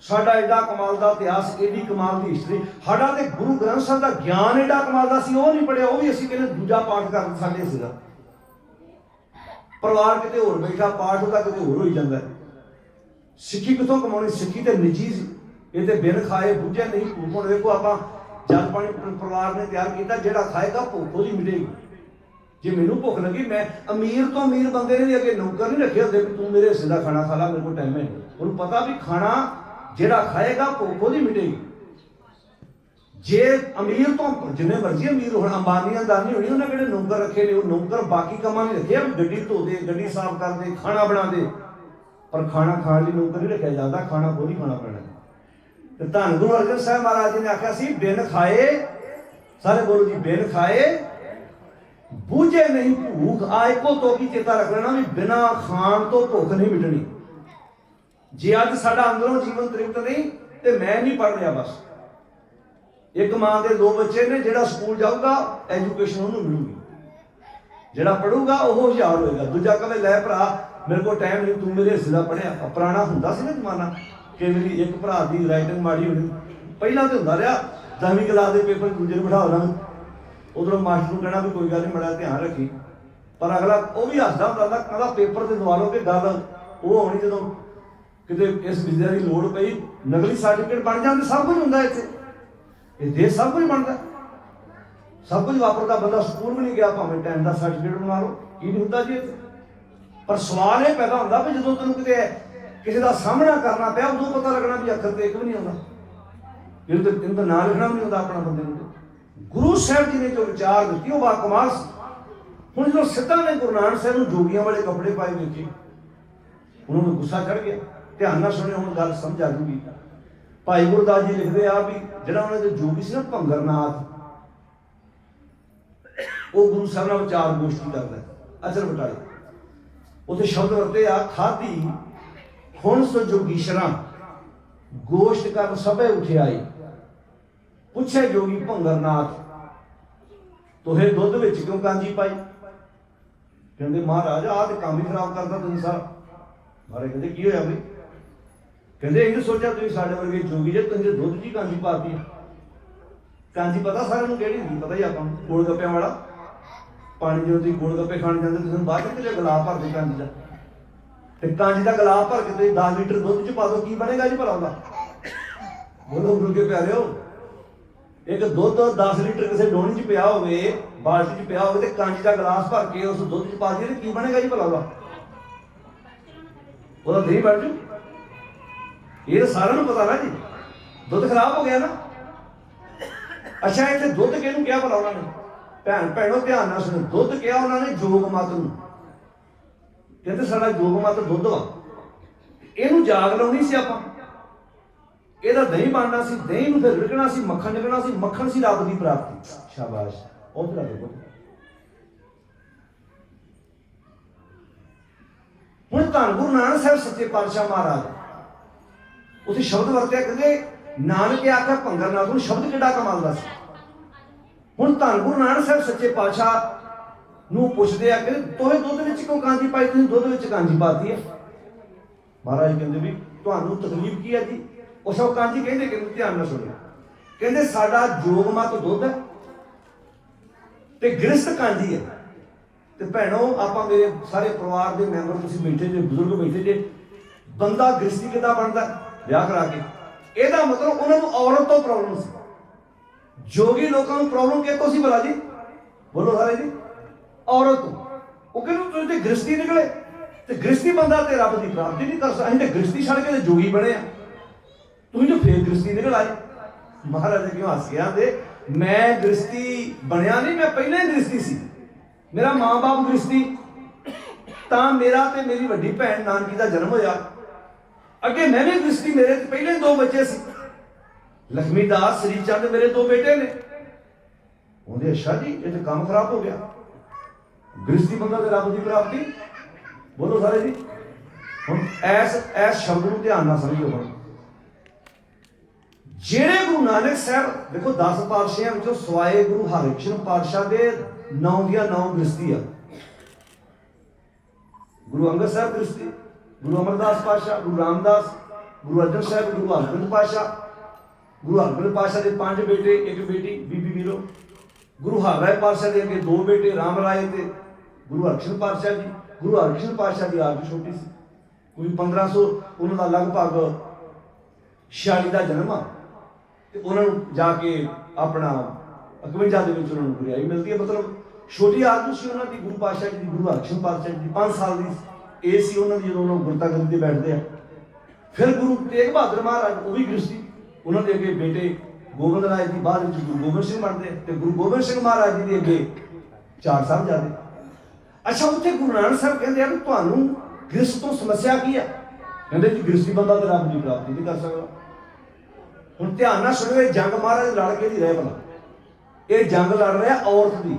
ਸਾਡਾ ਐਡਾ ਕਮਾਲ ਦਾ ਇਤਿਹਾਸ, ਏਡੀ ਕਮਾਲ ਦੀ ਹਿਸਟਰੀ ਸਾਡਾ ਤੇ ਗੁਰੂ ਗ੍ਰੰਥ ਸਾਹਿਬ ਦਾ ਗਿਆਨ ਐਡਾ ਕਮਾਲ ਦਾ ਸੀ, ਉਹ ਨਹੀਂ ਪੜਿਆ ਉਹ ਵੀ ਅਸੀਂ ਕਹਿੰਦੇ ਦੂਜਾ ਪਾਠ ਕਰ ਸਾਡੇ ਸੀਗਾ। ਪਰਿਵਾਰ ਕਿਤੇ ਹੋਰ ਬੈਠਾ, ਪਾਠ ਉਹਦਾ ਕਿਤੇ ਹੋਰ ਹੋਈ ਜਾਂਦਾ। ਸਿੱਖੀ ਕਿਥੋਂ ਕਮਾਉਣੀ? ਸਿੱਖੀ ਤੇ ਨਿੱਜੀ ਸੀ। ਇਹ ਤੇ ਬਿਨ ਖਾਏ ਬੁੱਝੇ ਨਹੀਂ, ਭੁੱਖ ਹੁਣ ਆਪਾਂ ਜਲ ਪਾਣੀ ਪਰਿਵਾਰ ਨੇ ਤਿਆਰ ਕੀਤਾ, ਜਿਹੜਾ ਖਾਏਗਾ ਭੁੱਖ ਉਹਦੀ ਮਿਟੇਗੀ। ਜੇ ਮੈਨੂੰ ਭੁੱਖ ਲੱਗੀ, ਮੈਂ ਅਮੀਰ ਤੋਂ ਅਮੀਰ ਬੰਦੇ ਨੇ ਵੀ ਅੱਗੇ ਨੌਕਰ ਨਹੀਂ ਰੱਖੇ ਹੁੰਦੇ ਵੀ ਤੂੰ ਮੇਰੇ ਹਿੱਸੇ ਦਾ ਖਾਣਾ ਖਾ ਲਾ, ਮੇਰੇ ਕੋਲ ਟਾਈਮ ਹੈ ਉਹਨੂੰ ਪਤਾ ਵੀ ਖਾਣਾ ਜਿਹੜਾ ਖਾਏਗਾ, ਭੁੱਖ ਉਹਦੀ ਮਿਟੇਗੀ। ਜੇ ਅਮੀਰ ਤੋਂ, ਜਿੰਨੇ ਮਰਜ਼ੀ ਅਮੀਰ ਹੋਣ, ਅੰਬਾਨੀਆਂ ਦਾ ਨਹੀਂ ਹੋਣੀ, ਉਹਨਾਂ ਕਿਹੜੇ ਨੌਕਰ ਰੱਖੇ ਨੇ? ਉਹ ਨੌਕਰ ਬਾਕੀ ਕੰਮਾਂ ਲਈ ਰੱਖੇ ਆ ਵੀ ਗੱਡੀ ਧੋਦੇ, ਗੱਡੀ ਸਾਫ਼ ਕਰਦੇ, ਖਾਣਾ ਬਣਾਉਂਦੇ। ਪਰ ਖਾਣਾ ਖਾਣ ਲਈ ਨੌਕਰ ਨਹੀਂ ਰੱਖਿਆ ਜਾਂਦਾ, ਖਾਣਾ ਖੁਦ ਹੀ ਖਾਣਾ ਪੈਣਾ। ਤੇ ਧੰਨ ਗੁਰੂ ਅਰਜਨ ਸਾਹਿਬ ਮਹਾਰਾਜ ਜੀ ਨੇ ਆਖਿਆ ਸੀ, ਬਿਨ ਖਾਏ, ਸਾਰੇ ਬੋਲੋ ਜੀ ਬਿਨ ਖਾਏ ਬੂਝੇ ਨਹੀਂ, ਭੂਖ ਆ ਇੱਕੋ ਤੋਂ ਕੀ ਚੇਤਾ ਰੱਖ ਲੈਣਾ ਵੀ ਬਿਨਾ ਖਾਣ ਤੋਂ ਭੁੱਖ ਨਹੀਂ ਮਿਟਣੀ। ਜੇ ਅੱਜ ਸਾਡਾ ਅੰਦਰੋਂ ਜੀਵਨ ਤ੍ਰਿਪਤ ਨਹੀਂ, ਤੇ ਮੈਂ ਨਹੀਂ ਪੜ ਰਿਹਾ ਬਸ। ਇੱਕ ਮਾਂ ਦੇ ਦੋ ਬੱਚੇ ਨੇ, ਜਿਹੜਾ ਸਕੂਲ ਜਾਊਗਾ, ਐਜੂਕੇਸ਼ਨ ਉਹਨੂੰ ਮਿਲੂਗੀ। ਜਿਹੜਾ ਪੜੂਗਾ ਉਹ ਹੁਸ਼ਿਆਰ ਹੋਏਗਾ। ਦੂਜਾ ਕਹੇ ਲੈ ਭਰਾ, ਮੇਰੇ ਕੋਲ ਟਾਈਮ ਨਹੀਂ, ਤੂੰ ਮੇਰੇ ਹਿੱਸੇ ਦਾ ਪੜਿਆ ਪੁਰਾਣਾ ਹੁੰਦਾ ਸੀ ਨਾ ਜ਼ਮਾਨਾ, ਕਿ ਮੇਰੀ ਇੱਕ ਭਰਾ ਦੀ ਰਾਈਟਿੰਗ ਮਾੜੀ ਹੋਣੀ। ਪਹਿਲਾਂ ਤੇ ਹੁੰਦਾ ਰਿਹਾ 10ਵੀਂ ਕਲਾਸ ਦੇ ਪੇਪਰ ਦੂਜੇ ਨੂੰ ਬਿਠਾ ਦੇਣਾ। ਉਧਰੋਂ ਮਾਸਟਰ ਨੂੰ ਕਹਿਣਾ ਵੀ ਕੋਈ ਗੱਲ ਨਹੀਂ ਮੜਾ ਧਿਆਨ ਰੱਖੀ। ਪਰ ਅਗਲਾ ਉਹ ਵੀ ਹੱਸਦਾ ਹੁੰਦਾ ਕਹਿੰਦਾ ਪੇਪਰ ਤੇ ਦਵਾ ਲਓ ਕਿ ਗੱਲ ਉਹ ਆਉਣੀ ਜਦੋਂ ਕਿਤੇ ਇਸ ਵਿਦਿਆ ਦੀ ਲੋੜ ਪਈ, ਨਕਲੀ ਸਰਟੀਫਿਕੇਟ ਬਣ ਜਾਂਦੇ, ਸਭ ਕੁਝ ਹੁੰਦਾ ਇੱਥੇ। ਇਹ ਦੇਸ਼ ਸਭ ਕੁਝ ਬਣਦਾ। ਸਭ ਕੁਝ ਵਾਪਰਦਾ, ਬੰਦਾ ਸਕੂਲ ਵੀ ਨਹੀਂ ਗਿਆ, ਭਾਵੇਂ ਟਾਈਮ ਦਾ ਸਰਟੀਫਿਕੇਟ ਬਣਾ ਲਓ, ਕੀ ਨਹੀਂ ਹੁੰਦਾ ਜੀ ਇੱਥੇ? ਪਰ ਸਵਾਲ ਇਹ ਪੈਦਾ ਹੁੰਦਾ ਵੀ ਜਦੋਂ ਤੈਨੂੰ ਕਿਤੇ ਕਿਸੇ ਦਾ ਸਾਹਮਣਾ ਕਰਨਾ ਪਿਆ, ਉਦੋਂ ਪਤਾ ਲੱਗਣਾ ਵੀ ਅੱਖਰ ਤੇ ਇੱਕ ਵੀ ਨਹੀਂ ਆਉਂਦਾ। ਇਹਨੂੰ ਤਾਂ ਇਹਨੂੰ ਤਾਂ ਨਾਂ ਲਿਖਣਾ ਵੀ ਨਹੀਂ ਹੁੰਦਾ ਆਪਣਾ ਬੰਦੇ ਨੂੰ। ਗੁਰੂ ਸਾਹਿਬ ਜੀ ਨੇ ਜੋ ਵਿਚਾਰ ਦਿੱਤੀ, ਉਹ ਬਾ ਸੀ। ਹੁਣ ਜਦੋਂ ਸਿੱਧਾ ਨੇ ਗੁਰੂ ਨਾਨਕ ਸਾਹਿਬ ਨੂੰ ਜੋਗੀਆਂ ਵਾਲੇ ਕੱਪੜੇ ਪਾਏ ਵੇਖੇ ਉਹਨਾਂ ਨੂੰ ਗੁੱਸਾ ਚੜ ਗਿਆ। ਧਿਆਨ ਨਾਲ ਸੁਣਿਓ, ਹੁਣ ਗੱਲ ਸਮਝ ਆ ਜੂਗੀ। ਭਾਈ ਗੁਰਦਾਸ ਜੀ ਲਿਖਦੇ ਆ ਵੀ ਜਿਹੜਾ ਉਹਨਾਂ ਦੇ ਜੋਗੀ ਸੀ ਨਾ ਭੰਗਰਨਾਥ, ਉਹ ਗੁਰੂ ਸਾਹਿਬ ਨਾਲ ਵਿਚਾਰ ਗੋਸ਼ਟੀ ਕਰਦਾ ਅਚਰ ਬਟਾਲੇ। ਉਥੇ ਸ਼ਬਦ ਵਰਤੇ ਆ ਖਾਦੀ ਹੁਣ ਸੋ ਜੋਗੀਸ਼ਰਾਂ, ਗੋਸ਼ਟ ਕਰਨ ਸਭੇ ਉਠਿਆਈ ਪੁੱਛੇ ਜੋਗੀ ਭੰਗਰਨਾਥ ਤੋਹੇ ਦੁੱਧ ਵਿੱਚ ਕਿਉਂ ਕਾਂਜੀ ਪਾਈ? ਕਹਿੰਦੇ, ਮਹਾਰਾਜ, ਆਹ ਤੇ ਕੰਮ ਹੀ ਖਰਾਬ ਕਰਦਾ ਤੁਸੀਂ ਸਾਹਿਬ ਮਾਰੇ ਕਹਿੰਦੇ, ਕੀ ਹੋਇਆ ਬਈ? ਕਹਿੰਦੇ, ਇਹ ਸੋਚਿਆ ਤੁਸੀਂ ਸਾਡੇ ਵਰਗੇ ਜੋਗੀ ਜੇ ਤੁਸੀਂ ਦੁੱਧ ਜੀ ਕਾਂਜੀ ਪਾਤੀ ਕਾਂਜੀ ਪਤਾ ਸਾਰਿਆਂ ਨੂੰ ਕਿਹੜੀ ਹੁੰਦੀ, ਪਤਾ ਹੀ ਆਪਾਂ ਨੂੰ। ਗੋਲ ਗੱਪਿਆਂ ਵਾਲਾ। ਪਾਣੀ ਜਦੋਂ ਤੁਸੀਂ ਗੋਲ ਗੱਪੇ ਖਾਣ ਜਾਂਦੇ ਤੁਸੀਂ ਬਾਅਦ ਵਿੱਚ ਗਲਾਸ ਭਰ ਦੇ ਕਾਂਜੀ ਦਾ। ਤੇ ਕਾਂਜੀ ਦਾ ਗਲਾਸ ਭਰ ਕੇ ਤੁਸੀਂ 10 ਲੀਟਰ ਦੁੱਧ ਚ ਪਾ ਦੋ ਕੀ ਬਣੇਗਾ ਜੀ ਭਲਾ ਉਹਦਾ ਬੋਲੋ ਗੁਰੂ ਕੇ ਪਿਆਰਿਓ। ਇੱਕ ਦੁੱਧ 10 ਲੀਟਰ ਕਿਸੇ ਡੋਣੀ 'ਚ ਪਿਆ ਹੋਵੇ, ਬਾਲਟੀ 'ਚ ਪਿਆ ਹੋਵੇ ਤੇ ਕਾਂਜੀ ਦਾ ਗਲਾਸ ਭਰ ਕੇ ਉਸ ਦੁੱਧ 'ਚ ਪਾ ਦਈਏ ਤੇ ਕੀ ਬਣੇਗਾ ਜੀ ਭਲਾ ਉਹਦਾ? ਉਹਦਾ ਦਹੀਂ ਬਣ ਜੂ? ਇਹ ਤਾਂ ਸਾਰਿਆਂ ਨੂੰ ਪਤਾ ਨਾ ਜੀ। ਦੁੱਧ ਖਰਾਬ ਹੋ ਗਿਆ ਨਾ। ਅੱਛਾ, ਇੱਥੇ ਦੁੱਧ ਕਿਹਨੂੰ ਕਿਹਾ ਭਲਾ ਉਹਨਾਂ ਨੇ? ਭੈਣ, ਭੈਣੋ, ਧਿਆਨ ਨਾਲ ਸੁਣੋ। ਦੁੱਧ ਕਿਹਾ ਉਹਨਾਂ ਨੇ ਜੋਗ ਮਤ ਨੂੰ। ਕਹਿੰਦੇ ਸਾਡਾ ਜੋਗ ਮਤ ਦੁੱਧ ਵਾ। ਇਹਨੂੰ ਜਾਗ ਲਾਉਣੀ ਸੀ ਆਪਾਂ। ਇਹਦਾ ਦਹੀਂ ਬਣਨਾ ਸੀ, ਦਹੀਂ ਨੂੰ ਫਿਰ ਰਿੜਕਣਾ ਸੀ, ਮੱਖਣ ਨਿਕਲਣਾ ਸੀ, ਮੱਖਣ ਸੀ ਰੱਬ ਦੀ ਪ੍ਰਾਪਤੀ। ਸ਼ਾਬਾਸ਼। ਉਹ ਤਰ੍ਹਾਂ ਦੇਖੋ ਹੁਣ ਧੰਨ ਗੁਰੂ ਨਾਨਕ ਸਾਹਿਬ ਸੱਚੇ ਪਾਤਸ਼ਾਹ ਮਹਾਰਾਜ, ਉਥੇ ਸ਼ਬਦ ਵਰਤਿਆ ਕਹਿੰਦੇ ਨਾਨਕ ਆਖਿਆ ਭੰਗਰ ਨਾਲ ਨੂੰ ਸ਼ਬਦ ਕਿੱਡਾ ਕਮਾਲ ਦਾ ਸੀ। ਹੁਣ ਧੰਨ ਗੁਰੂ ਨਾਨਕ ਸਾਹਿਬ ਸੱਚੇ ਪਾਤਸ਼ਾਹ ਨੂੰ ਪੁੱਛਦੇ ਆ ਕਿ ਤੋਏ ਦੁੱਧ ਵਿੱਚ ਕਿਉਂ ਕਾਂਜੀ ਪਾਈ, ਤੁਸੀਂ ਦੁੱਧ ਵਿੱਚ ਕਾਂਜੀ ਪਾਤੀ ਹੈ? ਮਹਾਰਾਜ ਕਹਿੰਦੇ ਵੀ ਤੁਹਾਨੂੰ ਤਕਲੀਫ ਕੀ ਹੈ ਜੀ? ਉਹ ਸਭ ਕਾਂਜੀ ਕਹਿੰਦੇ ਕਿ ਧਿਆਨ ਨਾਲ ਸੁਣਿਆ। ਕਹਿੰਦੇ ਸਾਡਾ ਜੋਗ ਮਤ ਦੁੱਧ ਹੈ ਤੇ ਗ੍ਰਸਤ ਕਾਂਜੀ ਹੈ। ਤੇ ਭੈਣੋ, ਆਪਾਂ ਮੇਰੇ ਸਾਰੇ ਪਰਿਵਾਰ ਦੇ ਮੈਂਬਰ, ਤੁਸੀਂ ਬੈਠੇ ਜੇ, ਬਜ਼ੁਰਗ ਬੈਠੇ ਜੇ, ਬੰਦਾ ਗ੍ਰਸਤੀ ਕਿੱਦਾਂ ਬਣਦਾ? ਵਿਆਹ ਕਰਾ ਕੇ। ਇਹਦਾ ਮਤਲਬ ਉਹਨਾਂ ਨੂੰ ਔਰਤ ਤੋਂ ਪ੍ਰੋਬਲਮ ਸੀ। ਜੋਗੀ ਲੋਕਾਂ ਨੂੰ ਪ੍ਰੋਬਲਮ ਕਿੱਥੋਂ ਸੀ ਭਲਾ ਜੀ? ਬੋਲੋ ਸਾਰੇ ਜੀ। ਔਰਤ ਉਹ ਕਹਿੰਦੇ ਤੁਸੀਂ ਤੇ ਗ੍ਰਸਤੀ ਨਿਕਲੇ। ਤੇ ਗ੍ਰਸਤੀ ਬੰਦਾ ਤੇ ਰੱਬ ਦੀ ਪ੍ਰਾਪਤੀ ਨਹੀਂ ਕਰ ਸਕਦਾ। ਅਸੀਂ ਤੇ ਗ੍ਰਸਤੀ ਛੱਡ ਕੇ ਤੇ ਜੋਗੀ ਬਣੇ ਆ। ਤੂੰ ਜੋ ਫੇਰ ਗ੍ਰਸਤੀ ਨਿਕਲ ਆਈ? ਮਹਾਰਾਜ ਕਿਉਂ ਹੱਸ ਗਿਆ? ਦੇ ਮੈਂ ਗ੍ਰਸਤੀ ਬਣਿਆ ਨਹੀਂ, ਮੈਂ ਪਹਿਲਾਂ ਹੀ ਗ੍ਰਸਤੀ ਸੀ। ਮੇਰਾ ਮਾਂ-ਬਾਪ ਗ੍ਰਸਤੀ ਤਾਂ ਮੇਰਾ ਤੇ ਮੇਰੀ ਵੱਡੀ ਭੈਣ ਨਾਨਕੀ ਦਾ ਜਨਮ ਹੋਇਆ। ਅੱਗੇ ਮੈਂ ਵੀ ਗ੍ਰਸਤੀ ਮੇਰੇ ਤੇ ਪਹਿਲੇ ਹੀ ਦੋ ਬੱਚੇ ਸੀ। ਲਖਮੀ ਦਾਸ, ਸ੍ਰੀ ਚੰਦ ਮੇਰੇ ਦੋ ਬੇਟੇ ਨੇ। ਉਹਦੇ ਅੱਛਾ ਜੀ, ਇਹ ਤਾਂ ਕੰਮ ਖਰਾਬ ਹੋ ਗਿਆ। ਗ੍ਰਸਤੀ ਬੰਦਾ ਤੇ ਰੱਬ ਦੀ ਪ੍ਰਾਪਤੀ। ਬੋਲੋ ਸਾਰੇ ਜੀ। ਹੁਣ ਐਸ ਐਸ ਸ਼ਬਦ ਨੂੰ ਧਿਆਨ ਨਾਲ ਸਮਝੋ ਹੁਣ। ਜਿਹੜੇ ਗੁਰੂ ਨਾਨਕ ਸਾਹਿਬ, ਦੇਖੋ 10 ਪਾਤਸ਼ਾਹਾਂ ਵਿੱਚੋਂ ਸਵਾਏ ਗੁਰੂ ਹਰਿਕ੍ਰਿਸ਼ਨ ਪਾਤਸ਼ਾਹ ਦੇ ਨੌ ਦੀਆਂ ਨੌ ਗ੍ਰਸਤੀ ਆ। ਗੁਰੂ ਅੰਗਦ ਸਾਹਿਬ ਗ੍ਰਸਤੀ ਗੁਰੂ ਅਮਰਦਾਸ ਪਾਤਸ਼ਾਹ, ਗੁਰੂ ਰਾਮਦਾਸ, ਗੁਰੂ ਅਰਜਨ ਸਾਹਿਬ, ਗੁਰੂ ਹਰਗੋਬਿੰਦ ਪਾਤਸ਼ਾਹ, ਗੁਰੂ ਹਰਗੋਬਿੰਦ ਪਾਤਸ਼ਾਹ ਦੇ ਪੰਜ ਬੇਟੇ, ਇੱਕ ਬੇਟੀ, ਬੀਬੀ ਵੀਰੋ। ਗੁਰੂ ਹਰਰਾਏ ਪਾਤਸ਼ਾਹ ਦੇ ਅੱਗੇ ਦੋ ਬੇਟੇ, ਰਾਮ ਰਾਏ ਤੇ ਗੁਰੂ ਹਰਕ੍ਰਿਸ਼ਨ ਪਾਤਸ਼ਾਹ ਜੀ। ਗੁਰੂ ਹਰਕ੍ਰਿਸ਼ਨ ਪਾਤਸ਼ਾਹ ਦੀ ਆਪ ਛੋਟੀ ਸੀ। ਕੋਈ 1500 ਉਹਨਾਂ ਦਾ ਲਗਭਗ 46 ਦਾ ਜਨਮ ਆ। ਤੇ ਉਹਨਾਂ ਨੂੰ ਜਾ ਕੇ ਆਪਣਾ 51 ਦੇ ਵਿੱਚ ਉਹਨਾਂ ਨੂੰ ਗੁਰਿਆਈ ਮਿਲਦੀ ਹੈ। ਮਤਲਬ ਛੋਟੀ ਆਦਮੀ ਸੀ ਉਹਨਾਂ ਦੀ, ਗੁਰੂ ਪਾਤਸ਼ਾਹ ਜੀ ਦੀ, ਗੁਰੂ ਹਰਕ੍ਰਿਸ਼ਨ ਪਾਤਸ਼ਾਹ ਜੀ ਦੀ 5 ਸਾਲ ਦੀ ਇਹ ਸੀ ਉਹਨਾਂ ਦੀ ਜਦੋਂ ਉਹਨਾਂ ਗੁਰਤਾ ਗੱਦੀ ਤੇ ਬੈਠਦੇ ਆ। ਫਿਰ ਗੁਰੂ ਤੇਗ ਬਹਾਦਰ ਮਹਾਰਾਜ, ਉਹ ਵੀ ਗ੍ਰਸਤੀ ਉਹਨਾਂ ਦੇ ਅੱਗੇ ਬੇਟੇ ਗੋਬਿੰਦ ਰਾਏ ਜੀ, ਬਾਅਦ ਵਿੱਚ ਗੁਰੂ ਗੋਬਿੰਦ ਸਿੰਘ ਬਣਦੇ ਤੇ ਗੁਰੂ ਗੋਬਿੰਦ ਸਿੰਘ ਮਹਾਰਾਜ ਜੀ ਦੇ ਅੱਗੇ ਚਾਰ ਸਾਹਿਬ ਜਾਂਦੇ ਅੱਛਾ, ਉੱਥੇ ਗੁਰੂ ਨਾਨਕ ਸਾਹਿਬ ਕਹਿੰਦੇ ਆ ਵੀ ਤੁਹਾਨੂੰ ਗ੍ਰਸਤ ਤੋਂ ਸਮੱਸਿਆ ਕੀ ਹੈ ਕਹਿੰਦੇ ਜੀ ਗ੍ਰਸਤੀ ਬੰਦਾ ਤੇ ਰੱਬ ਦੀ ਪ੍ਰਾਪਤੀ ਨਹੀਂ ਕਰ ਸਕਦਾ। ਹੁਣ ਧਿਆਨ ਨਾਲ ਸੁਣਿਓ, ਇਹ ਜੰਗ ਮਹਾਰਾਜ ਲੜ ਕੇ ਨਹੀਂ ਰਹੇ ਭਲਾ। ਇਹ ਜੰਗ ਲੜ ਰਿਹਾ ਔਰਤ ਦੀ।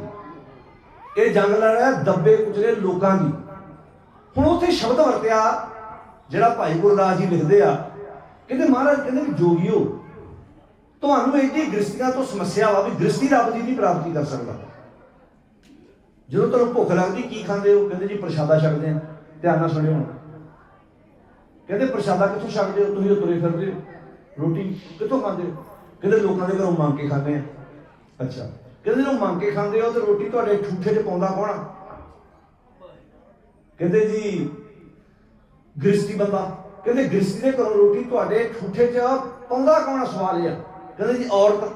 ਇਹ ਜੰਗ ਲੜ ਰਿਹਾ ਦੱਬੇ ਕੁਚਲੇ ਲੋਕਾਂ ਦੀ। ਹੁਣ ਉੱਥੇ ਸ਼ਬਦ ਵਰਤਿਆ, ਜਿਹੜਾ ਭਾਈ ਗੁਰਦਾਸ ਜੀ ਲਿਖਦੇ ਆ, ਕਹਿੰਦੇ ਮਹਾਰਾਜ, ਕਹਿੰਦੇ ਵੀ ਜੋਗਿਓ, ਤੁਹਾਨੂੰ ਇੰਨੀ ਗ੍ਰਸਤੀਆਂ ਤੋਂ ਸਮੱਸਿਆ ਵਾ ਵੀ ਗ੍ਰਸਤੀ ਰੱਬ ਦੀ ਨਹੀਂ ਪ੍ਰਾਪਤੀ ਕਰ ਸਕਦਾ। ਜਦੋਂ ਤੁਹਾਨੂੰ ਭੁੱਖ ਲੱਗਦੀ, ਕੀ ਖਾਂਦੇ ਹੋ? ਕਹਿੰਦੇ ਜੀ ਪ੍ਰਸ਼ਾਦਾ ਛਕਦੇ ਆ। ਧਿਆਨ ਨਾਲ ਸੁਣਿਓ ਹੁਣ। ਕਹਿੰਦੇ ਪ੍ਰਸ਼ਾਦਾ ਕਿੱਥੋਂ ਛਕਦੇ ਹੋ? ਤੁਸੀਂ ਤੁਰੇ ਫਿਰਦੇ ਹੋ। ਰੋਟੀ ਕਿੱਥੋਂ ਖਾਂਦੇ ਹੋ? ਕਹਿੰਦੇ ਲੋਕਾਂ ਦੇ ਘਰੋਂ ਮੰਗ ਕੇ ਖਾਂਦੇ ਆ। ਅੱਛਾ। ਕਹਿੰਦੇ ਜਦੋਂ ਮੰਗ ਕੇ ਖਾਂਦੇ ਹੋ ਤੇ ਰੋਟੀ ਤੁਹਾਡੇ ਠੂਠੇ 'ਚ ਪਾਉਂਦਾ ਕੌਣ ਆ? ਕਹਿੰਦੇ ਜੀ ਗ੍ਰਿਸ਼ਤੀ ਬੰਦਾ। ਕਹਿੰਦੇ ਗ੍ਰਿਸ਼ਤੀ ਦੇ ਘਰੋਂ ਰੋਟੀ ਤੁਹਾਡੇ ਠੂਠੇ 'ਚ ਪਾਉਂਦਾ ਕੌਣ ਸਵਾਲ ਆ। ਕਹਿੰਦੇ ਜੀ, ਔਰਤ।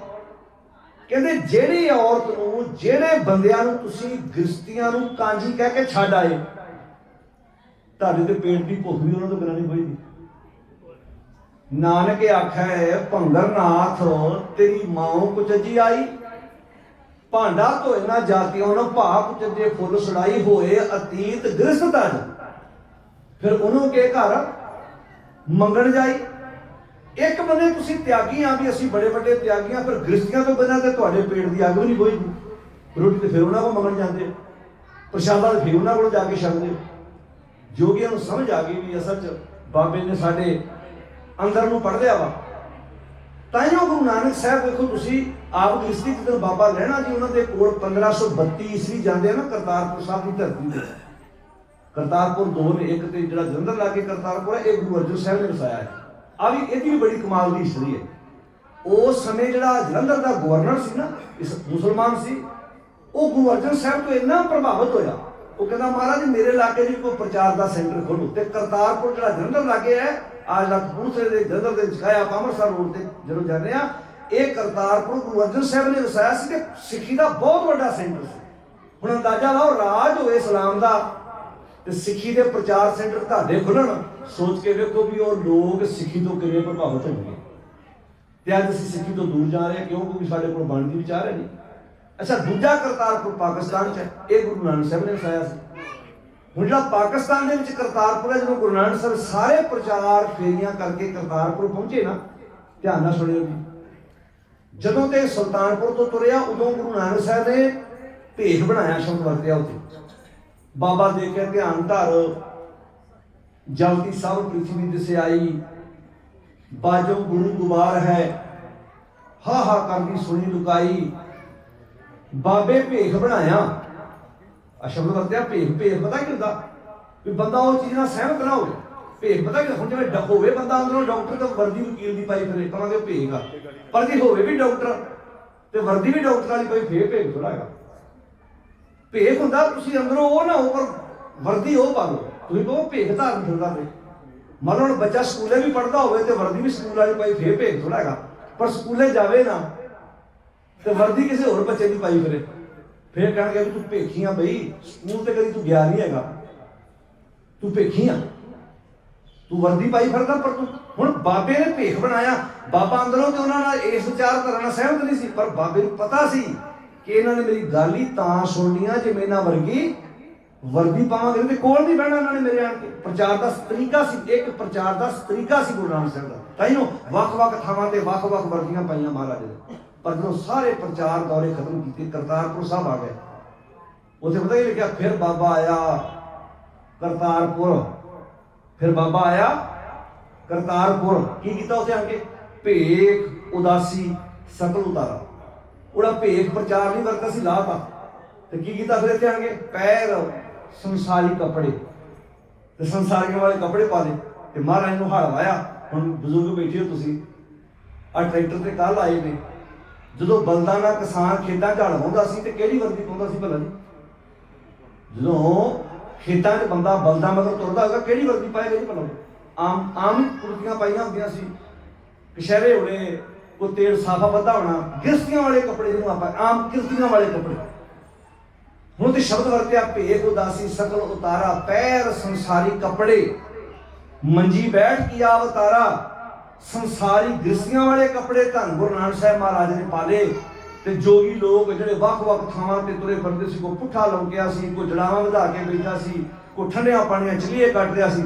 ਕਹਿੰਦੇ ਜਿਹੜੀ ਔਰਤ ਨੂੰ, ਜਿਹੜੇ ਬੰਦਿਆਂ ਨੂੰ ਤੁਸੀਂ ਗ੍ਰਿਸ਼ਤੀਆਂ ਨੂੰ ਕਾਂਜੀ ਕਹਿ ਕੇ ਛੱਡ ਆਏ, ਤੁਹਾਡੇ ਤੇ ਪੇਟ ਦੀ ਭੁੱਖ ਵੀ ਉਹਨਾਂ ਤੋਂ ਬਿਨਾਂ ਨਹੀਂ ਹੋਈਦੀ ਨਾਨਕ ਆਖੈ, ਭੰਗਰਨਾਥ, ਤੇਰੀ ਮਾਂ ਕੁਚਜੀ ਆਈ? ਭਾਂਡਾ ਧੋਏ ਨਾ ਜਾਤੀਆਂ ਨਾ ਭਾ ਕੁਚਜੇ ਫੁੱਲ ਸੜਾਈ ਹੋਏ, ਅਤੀਤ ਗ੍ਰਸਤ ਅਜ ਫਿਰ ਉਹਨੂੰ ਕੇ ਘਰ? ਮੰਗਣ ਜਾਈ? ਇੱਕ ਬੰਦੇ ਤੁਸੀਂ ਤਿਆਗੀ ਆ ਵੀ ਅਸੀਂ ਬੜੇ ਵੱਡੇ ਤਿਆਗੀ ਆ, ਫਿਰ ਗ੍ਰਸਤੀਆਂ ਤੋਂ ਬਿਨਾਂ ਤੇ ਤੁਹਾਡੇ ਪੇਟ ਦੀ ਅੱਗ ਵੀ ਨਹੀਂ ਕੋਈ ਰੋਟੀ ਤੇ ਫਿਰ ਉਹਨਾਂ ਕੋਲ ਮੰਗਣ ਜਾਂਦੇ। ਪ੍ਰਸ਼ਾਦਾ ਤੇ ਫਿਰ ਉਹਨਾਂ ਕੋਲ ਜਾ ਕੇ ਛਕਦੇ। ਜੋਗੀਆਂ ਨੂੰ ਸਮਝ ਆ ਗਈ ਵੀ ਅਸਲ ਚ ਬਾਬੇ ਨੇ ਸਾਡੇ ਅੰਦਰ ਨੂੰ ਪੜ ਲਿਆ ਵਾ। ਤਾਂ ਹੀ ਉਹ ਗੁਰੂ ਨਾਨਕ ਸਾਹਿਬ ਵੇਖੋ ਤੁਸੀਂ ਆਪ ਗ੍ਰਸਤੀ ਜਦੋਂ ਬਾਬਾ ਲੈਣਾ ਜੀ ਉਹਨਾਂ ਦੇ ਕੋਲ 1532 ਈਸਵੀ ਜਾਂਦੇ ਆ ਨਾ ਕਰਤਾਰਪੁਰ ਸਾਹਿਬ ਦੀ ਧਰਤੀ ਤੇ। ਕਰਤਾਰਪੁਰ ਦੋ ਨੇ, ਇੱਕ ਤੇ ਜਿਹੜਾ ਜਲੰਧਰ ਲਾਗੇ ਕਰਤਾਰਪੁਰ ਹੈ ਇਹ ਗੁਰੂ ਅਰਜਨ ਸਾਹਿਬ ਨੇ ਵਸਾਇਆ ਹੈ। ਆ ਵੀ ਇਹਦੀ ਵੀ ਬੜੀ ਕਮਾਲ ਦੀ ਹਿਸਟਰੀ ਹੈ। ਉਸ ਸਮੇਂ ਜਿਹੜਾ ਜਲੰਧਰ ਦਾ ਗਵਰਨਰ ਸੀ ਨਾ, ਇਸ ਮੁਸਲਮਾਨ ਸੀ, ਉਹ ਗੁਰੂ ਅਰਜਨ ਸਾਹਿਬ ਤੋਂ ਇੰਨਾ ਪ੍ਰਭਾਵਿਤ ਹੋਇਆ। ਉਹ ਕਹਿੰਦਾ, ਮਹਾਰਾਜ, ਮੇਰੇ ਇਲਾਕੇ 'ਚ ਕੋਈ ਪ੍ਰਚਾਰ ਦਾ ਸੈਂਟਰ ਖੋਲੋ ਤੇ ਕਰਤਾਰਪੁਰ ਜਿਹੜਾ ਜਲੰਧਰ ਲਾਗੇ ਹੈ ਅੱਜ ਦਾ ਕਪੂਰਥਲੇ ਦੇ ਜਲੰਧਰ ਦੇ ਵਿਚਕਾਇਆ ਅੰਮ੍ਰਿਤਸਰ ਰੋਡ ਤੇ ਜਦੋਂ ਜਾਂਦੇ ਆ ਇਹ ਕਰਤਾਰਪੁਰ ਗੁਰੂ ਅਰਜਨ ਸਾਹਿਬ ਨੇ ਵਸਾਇਆ ਸੀ ਕਿ ਸਿੱਖੀ ਦਾ ਬਹੁਤ ਵੱਡਾ ਸੈਂਟਰ ਸੀ ਹੁਣ ਅੰਦਾਜ਼ਾ ਲਾਓ ਰਾਜ ਹੋਵੇ ਇਸਲਾਮ ਦਾ ਤੇ ਸਿੱਖੀ ਦੇ ਪ੍ਰਚਾਰ ਸੈਂਟਰ ਤੁਹਾਡੇ ਖੁੱਲਣ ਸੋਚ ਕੇ ਵੇਖੋ ਵੀ ਉਹ ਲੋਕ ਸਿੱਖੀ ਤੋਂ ਕਿਵੇਂ ਪ੍ਰਭਾਵਿਤ ਹੋਣਗੇ ਤੇ ਅੱਜ ਅਸੀਂ ਸਿੱਖੀ ਤੋਂ ਦੂਰ ਜਾ ਰਹੇ ਹਾਂ ਕਿਉਂ ਕਿਉਂਕਿ ਸਾਡੇ ਕੋਲ ਬਣਦੀ ਵਿਚਾਰ ਹੈ ਨਹੀਂ ਅੱਛਾ ਦੂਜਾ ਕਰਤਾਰਪੁਰ ਪਾਕਿਸਤਾਨ ਚ ਇਹ ਗੁਰੂ ਨਾਨਕ ਸਾਹਿਬ ਨੇ ਵਸਾਇਆ ਸੀ ਹੁਣ ਜਿਹੜਾ ਪਾਕਿਸਤਾਨ ਦੇ ਵਿੱਚ ਕਰਤਾਰਪੁਰ ਹੈ, ਜਦੋਂ ਗੁਰੂ ਨਾਨਕ ਸਾਹਿਬ ਸਾਰੇ ਪ੍ਰਚਾਰ ਫੇਰੀਆਂ ਕਰਕੇ ਕਰਤਾਰਪੁਰ ਪਹੁੰਚੇ ਨਾ, ਧਿਆਨ ਨਾਲ ਸੁਣਿਓ ਜੀ। ਜਦੋਂ ਤੇ ਸੁਲਤਾਨਪੁਰ ਤੋਂ ਤੁਰਿਆ, ਉਦੋਂ ਗੁਰੂ ਨਾਨਕ ਸਾਹਿਬ ਨੇ ਭੇਖ ਬਣਾਇਆ ਸ਼ਬਦ ਵਰਤਿਆ ਉੱਥੇ। ਬਾਬਾ ਦੇ ਕੇ ਧਿਆਨ ਧਰ, ਜਲਦੀ ਸਭ ਪ੍ਰਿਥਵੀ ਦਿਸੇ ਆਈ, ਬਾਜੋ ਗੁਰੂ ਗੁਬਾਰ ਹੈ ਹਾ ਹਾ ਕਰਦੀ ਸੁਣੀ ਲੁਕਾਈ। ਬਾਬੇ ਭੇਖ ਬਣਾਇਆ। ਆ ਸ਼ਬਦ ਵਰਤਿਆ ਭੇਖ ਭੇਖ ਪਤਾ ਕੀ ਹੁੰਦਾ? ਵੀ ਬੰਦਾ ਉਹ ਚੀਜ਼ ਨਾਲ ਸਹਿਮਤ ਨਾ ਹੋਵੇ। ਭੇਖ ਪਤਾ ਕੀ ਹੁਣ ਜਿਵੇਂ ਹੋਵੇ ਬੰਦਾ, ਅੰਦਰੋਂ ਡਾਕਟਰ ਤੇ ਵਰਦੀ ਵਕੀਲ ਦੀ ਪਾਈ ਫਿਰੇ ਕਹਾਂਗੇ ਉਹ ਭੇਖ ਆ। ਪਰ ਜੇ ਹੋਵੇ ਵੀ ਡਾਕਟਰ, ਤੇ ਵਰਦੀ ਵੀ ਡਾਕਟਰ ਵਾਲੀ ਪਾਈ ਫੇਰ ਭੇਖ ਥੋੜਾ ਹੈਗਾ। ਭੇਖ ਹੁੰਦਾ, ਤੁਸੀਂ ਅੰਦਰੋਂ ਉਹ ਨਾ ਉੱਪਰ ਵਰਦੀ ਉਹ ਪਾ ਲਓ। ਤੁਸੀਂ ਕਹੋ ਭੇਖ ਧਾਰਨ ਫਿਰਦਾ ਪਏ ਮੰਨ ਲਓ ਬੱਚਾ ਸਕੂਲੇ ਵੀ ਪੜਦਾ ਹੋਵੇ ਤੇ ਵਰਦੀ ਵੀ ਸਕੂਲ ਵਾਲੀ ਪਾਈ ਫੇਰ ਭੇਖ ਥੋੜਾ ਹੈਗਾ। ਪਰ ਸਕੂਲੇ ਜਾਵੇ ਨਾ, ਤੇ ਵਰਦੀ ਕਿਸੇ ਹੋਰ ਬੱਚੇ ਦੀ ਪਾਈ ਫਿਰੇ। ਫੇਰ ਕਹਿਣਗੇ ਤੂੰ ਭੇਖੀਆਂ ਬਈ, ਸਕੂਲ ਤੇ ਕਦੀ ਤੂੰ ਗਿਆ ਨਹੀਂ ਹੈਗਾ। ਤੂੰ ਭੇਖੀਆਂ ਤੂੰ ਵਰਦੀ ਪਾਈ ਫਿਰਦਾ ਪਰ ਤੂੰ ਹੁਣ ਬਾਬੇ ਨੇ ਭੇਖ ਬਣਾਇਆ। ਬਾਬਾ ਅੰਦਰੋਂ ਤੇ ਉਹਨਾਂ ਨਾਲ ਇਸ ਵਿਚਾਰਧਾਰਾ ਨਾਲ ਸਹਿਮਤ ਨਹੀਂ ਸੀ, ਪਰ ਬਾਬੇ ਨੂੰ ਪਤਾ ਸੀ ਕਿ ਇਹਨਾਂ ਨੇ ਮੇਰੀ ਗੱਲ ਹੀ ਤਾਂ ਸੁਣਨੀ ਆ, ਜੇ ਮੈਨਾਂ ਵਰਗੀ ਵਰਦੀ ਪਾਵਾਂਗੇ ਤੇ ਕੋਲ ਨਹੀਂ ਬਹਿਣਾ ਇਹਨਾਂ ਨੇ ਮੇਰੇ ਆਣ ਕੇ। ਪ੍ਰਚਾਰ ਦਾ ਤਰੀਕਾ ਸੀ, ਇੱਕ ਪ੍ਰਚਾਰ ਦਾ ਤਰੀਕਾ ਸੀ ਗੁਰੂ ਨਾਨਕ ਸਾਹਿਬ ਦਾ। ਤਾਂ ਤਾਈਓ, ਵੱਖ-ਵੱਖ ਥਾਵਾਂ ਤੇ ਵੱਖ-ਵੱਖ ਵਰਦੀਆਂ ਪਾਈਆਂ ਮਹਾਰਾਜ ਨੇ। ਪਰ ਜਦੋਂ ਸਾਰੇ ਪ੍ਰਚਾਰ ਦੌਰੇ ਖਤਮ ਕੀਤੇ, ਕਰਤਾਰਪੁਰ ਸਾਹਿਬ ਆ ਗਏ। ਉੱਥੇ ਪਤਾ ਕੀ ਲਿਖਿਆ? ਫਿਰ ਬਾਬਾ ਆਇਆ ਕਰਤਾਰਪੁਰ। ਫਿਰ ਬਾਬਾ ਆਇਆ ਕਰਤਾਰਪੁਰ। ਕੀ ਕੀਤਾ ਉੱਥੇ ਆ ਕੇ? ਭੇਖ, ਉਦਾਸੀ, ਸਕਲ ਉਤਾਰਾ। ਉਹਦਾ ਭੇਖ ਪ੍ਰਚਾਰ ਨਹੀਂ ਕਰਦਾ ਸੀ ਲਾਤਾ ਤੇ। ਕੀ ਕੀਤਾ ਫਿਰ ਇੱਥੇ ਆਣਗੇ ਪੈਰ ਸੰਸਾਰੀ ਕੱਪੜੇ। ਤੇ ਸੰਸਾਰੀਆਂ ਵਾਲੇ ਕੱਪੜੇ ਪਾ ਲਏ। ਤੇ ਮਹਾਰਾਜ ਨੂੰ ਹੜਵਾਇਆ। ਹੁਣ ਬਜ਼ੁਰਗ ਬੈਠੇ ਹੋ ਤੁਸੀਂ। ਆ ਟਰੈਕਟਰ ਤੇ ਕੱਲ ਆਏ ਨੇ? ਜਦੋਂ ਬਲਦਾਂ ਨਾਲ ਕਿਸਾਨ ਖੇਤਾਂ 'ਚ ਹੜ ਵਾਉਂਦਾ ਸੀ ਤੇ ਕਿਹੜੀ ਵਰਦੀ ਪਾਉਂਦਾ ਸੀ ਭਲਾ ਜੀ? ਜਦੋਂ ਖੇਤਾਂ 'ਚ ਬੰਦਾ ਬਲਦਾਂ ਮਗਰ ਤੁਰਦਾ ਹੋਗਾ ਕਿਹੜੀ ਵਰਦੀ ਪਾਏਗਾ ਜੀ ਭਲਾ? ਆਮ ਆਮ ਕੁਰਤੀਆਂ ਪਾਈਆਂ ਹੁੰਦੀਆਂ ਸੀ। ਕਸ਼ਹਿਰੇ ਹੋਣੇ ਕੋ ਤੇਲ ਸਾਫਾ ਬੱਧਾ ਹੋਣਾ ਕਿਰਤੀਆਂ ਵਾਲੇ ਕੱਪੜੇ ਜਿਹਨੂੰ ਆਪਾਂ ਆਮ ਕਿਰਤੀਆਂ ਵਾਲੇ ਕੱਪੜੇ। ਹੁਣ ਤੇ ਸ਼ਬਦ ਵਰਤਿਆ ਭੇਖ ਉਦਾਸੀ, ਸਕਲ ਉਤਾਰਾ, ਪੈਰ ਸੰਸਾਰੀ ਕੱਪੜੇ। ਮੰਜੀ ਬੈਠ ਕੀ ਅਵਤਾਰਾ? ਸੰਸਾਰੀ ਗ੍ਰਸੀਆਂ ਵਾਲੇ ਕੱਪੜੇ ਧੰਨ ਗੁਰੂ ਨਾਨਕ ਸਾਹਿਬ ਮਹਾਰਾਜ ਨੇ ਪਾਲੇ ਤੇ ਜੋਗੀ ਲੋਕ ਜਿਹੜੇ ਵੱਖ-ਵੱਖ ਥਾਵਾਂ ਤੇ ਤੁਰੇ ਫਿਰਦੇ ਸੀ ਕੋ ਪੁੱਠਾ ਲੌਂਕਿਆ ਸੀ ਕੋ ਜੜਾਵਾਂ ਵਧਾ ਕੇ ਬੈਠਾ ਸੀ ਕੋ ਠੰਡਿਆਂ ਪਾਣੀਆਂ ਚਲੀਏ ਕੱਢ ਰਿਹਾ ਸੀ।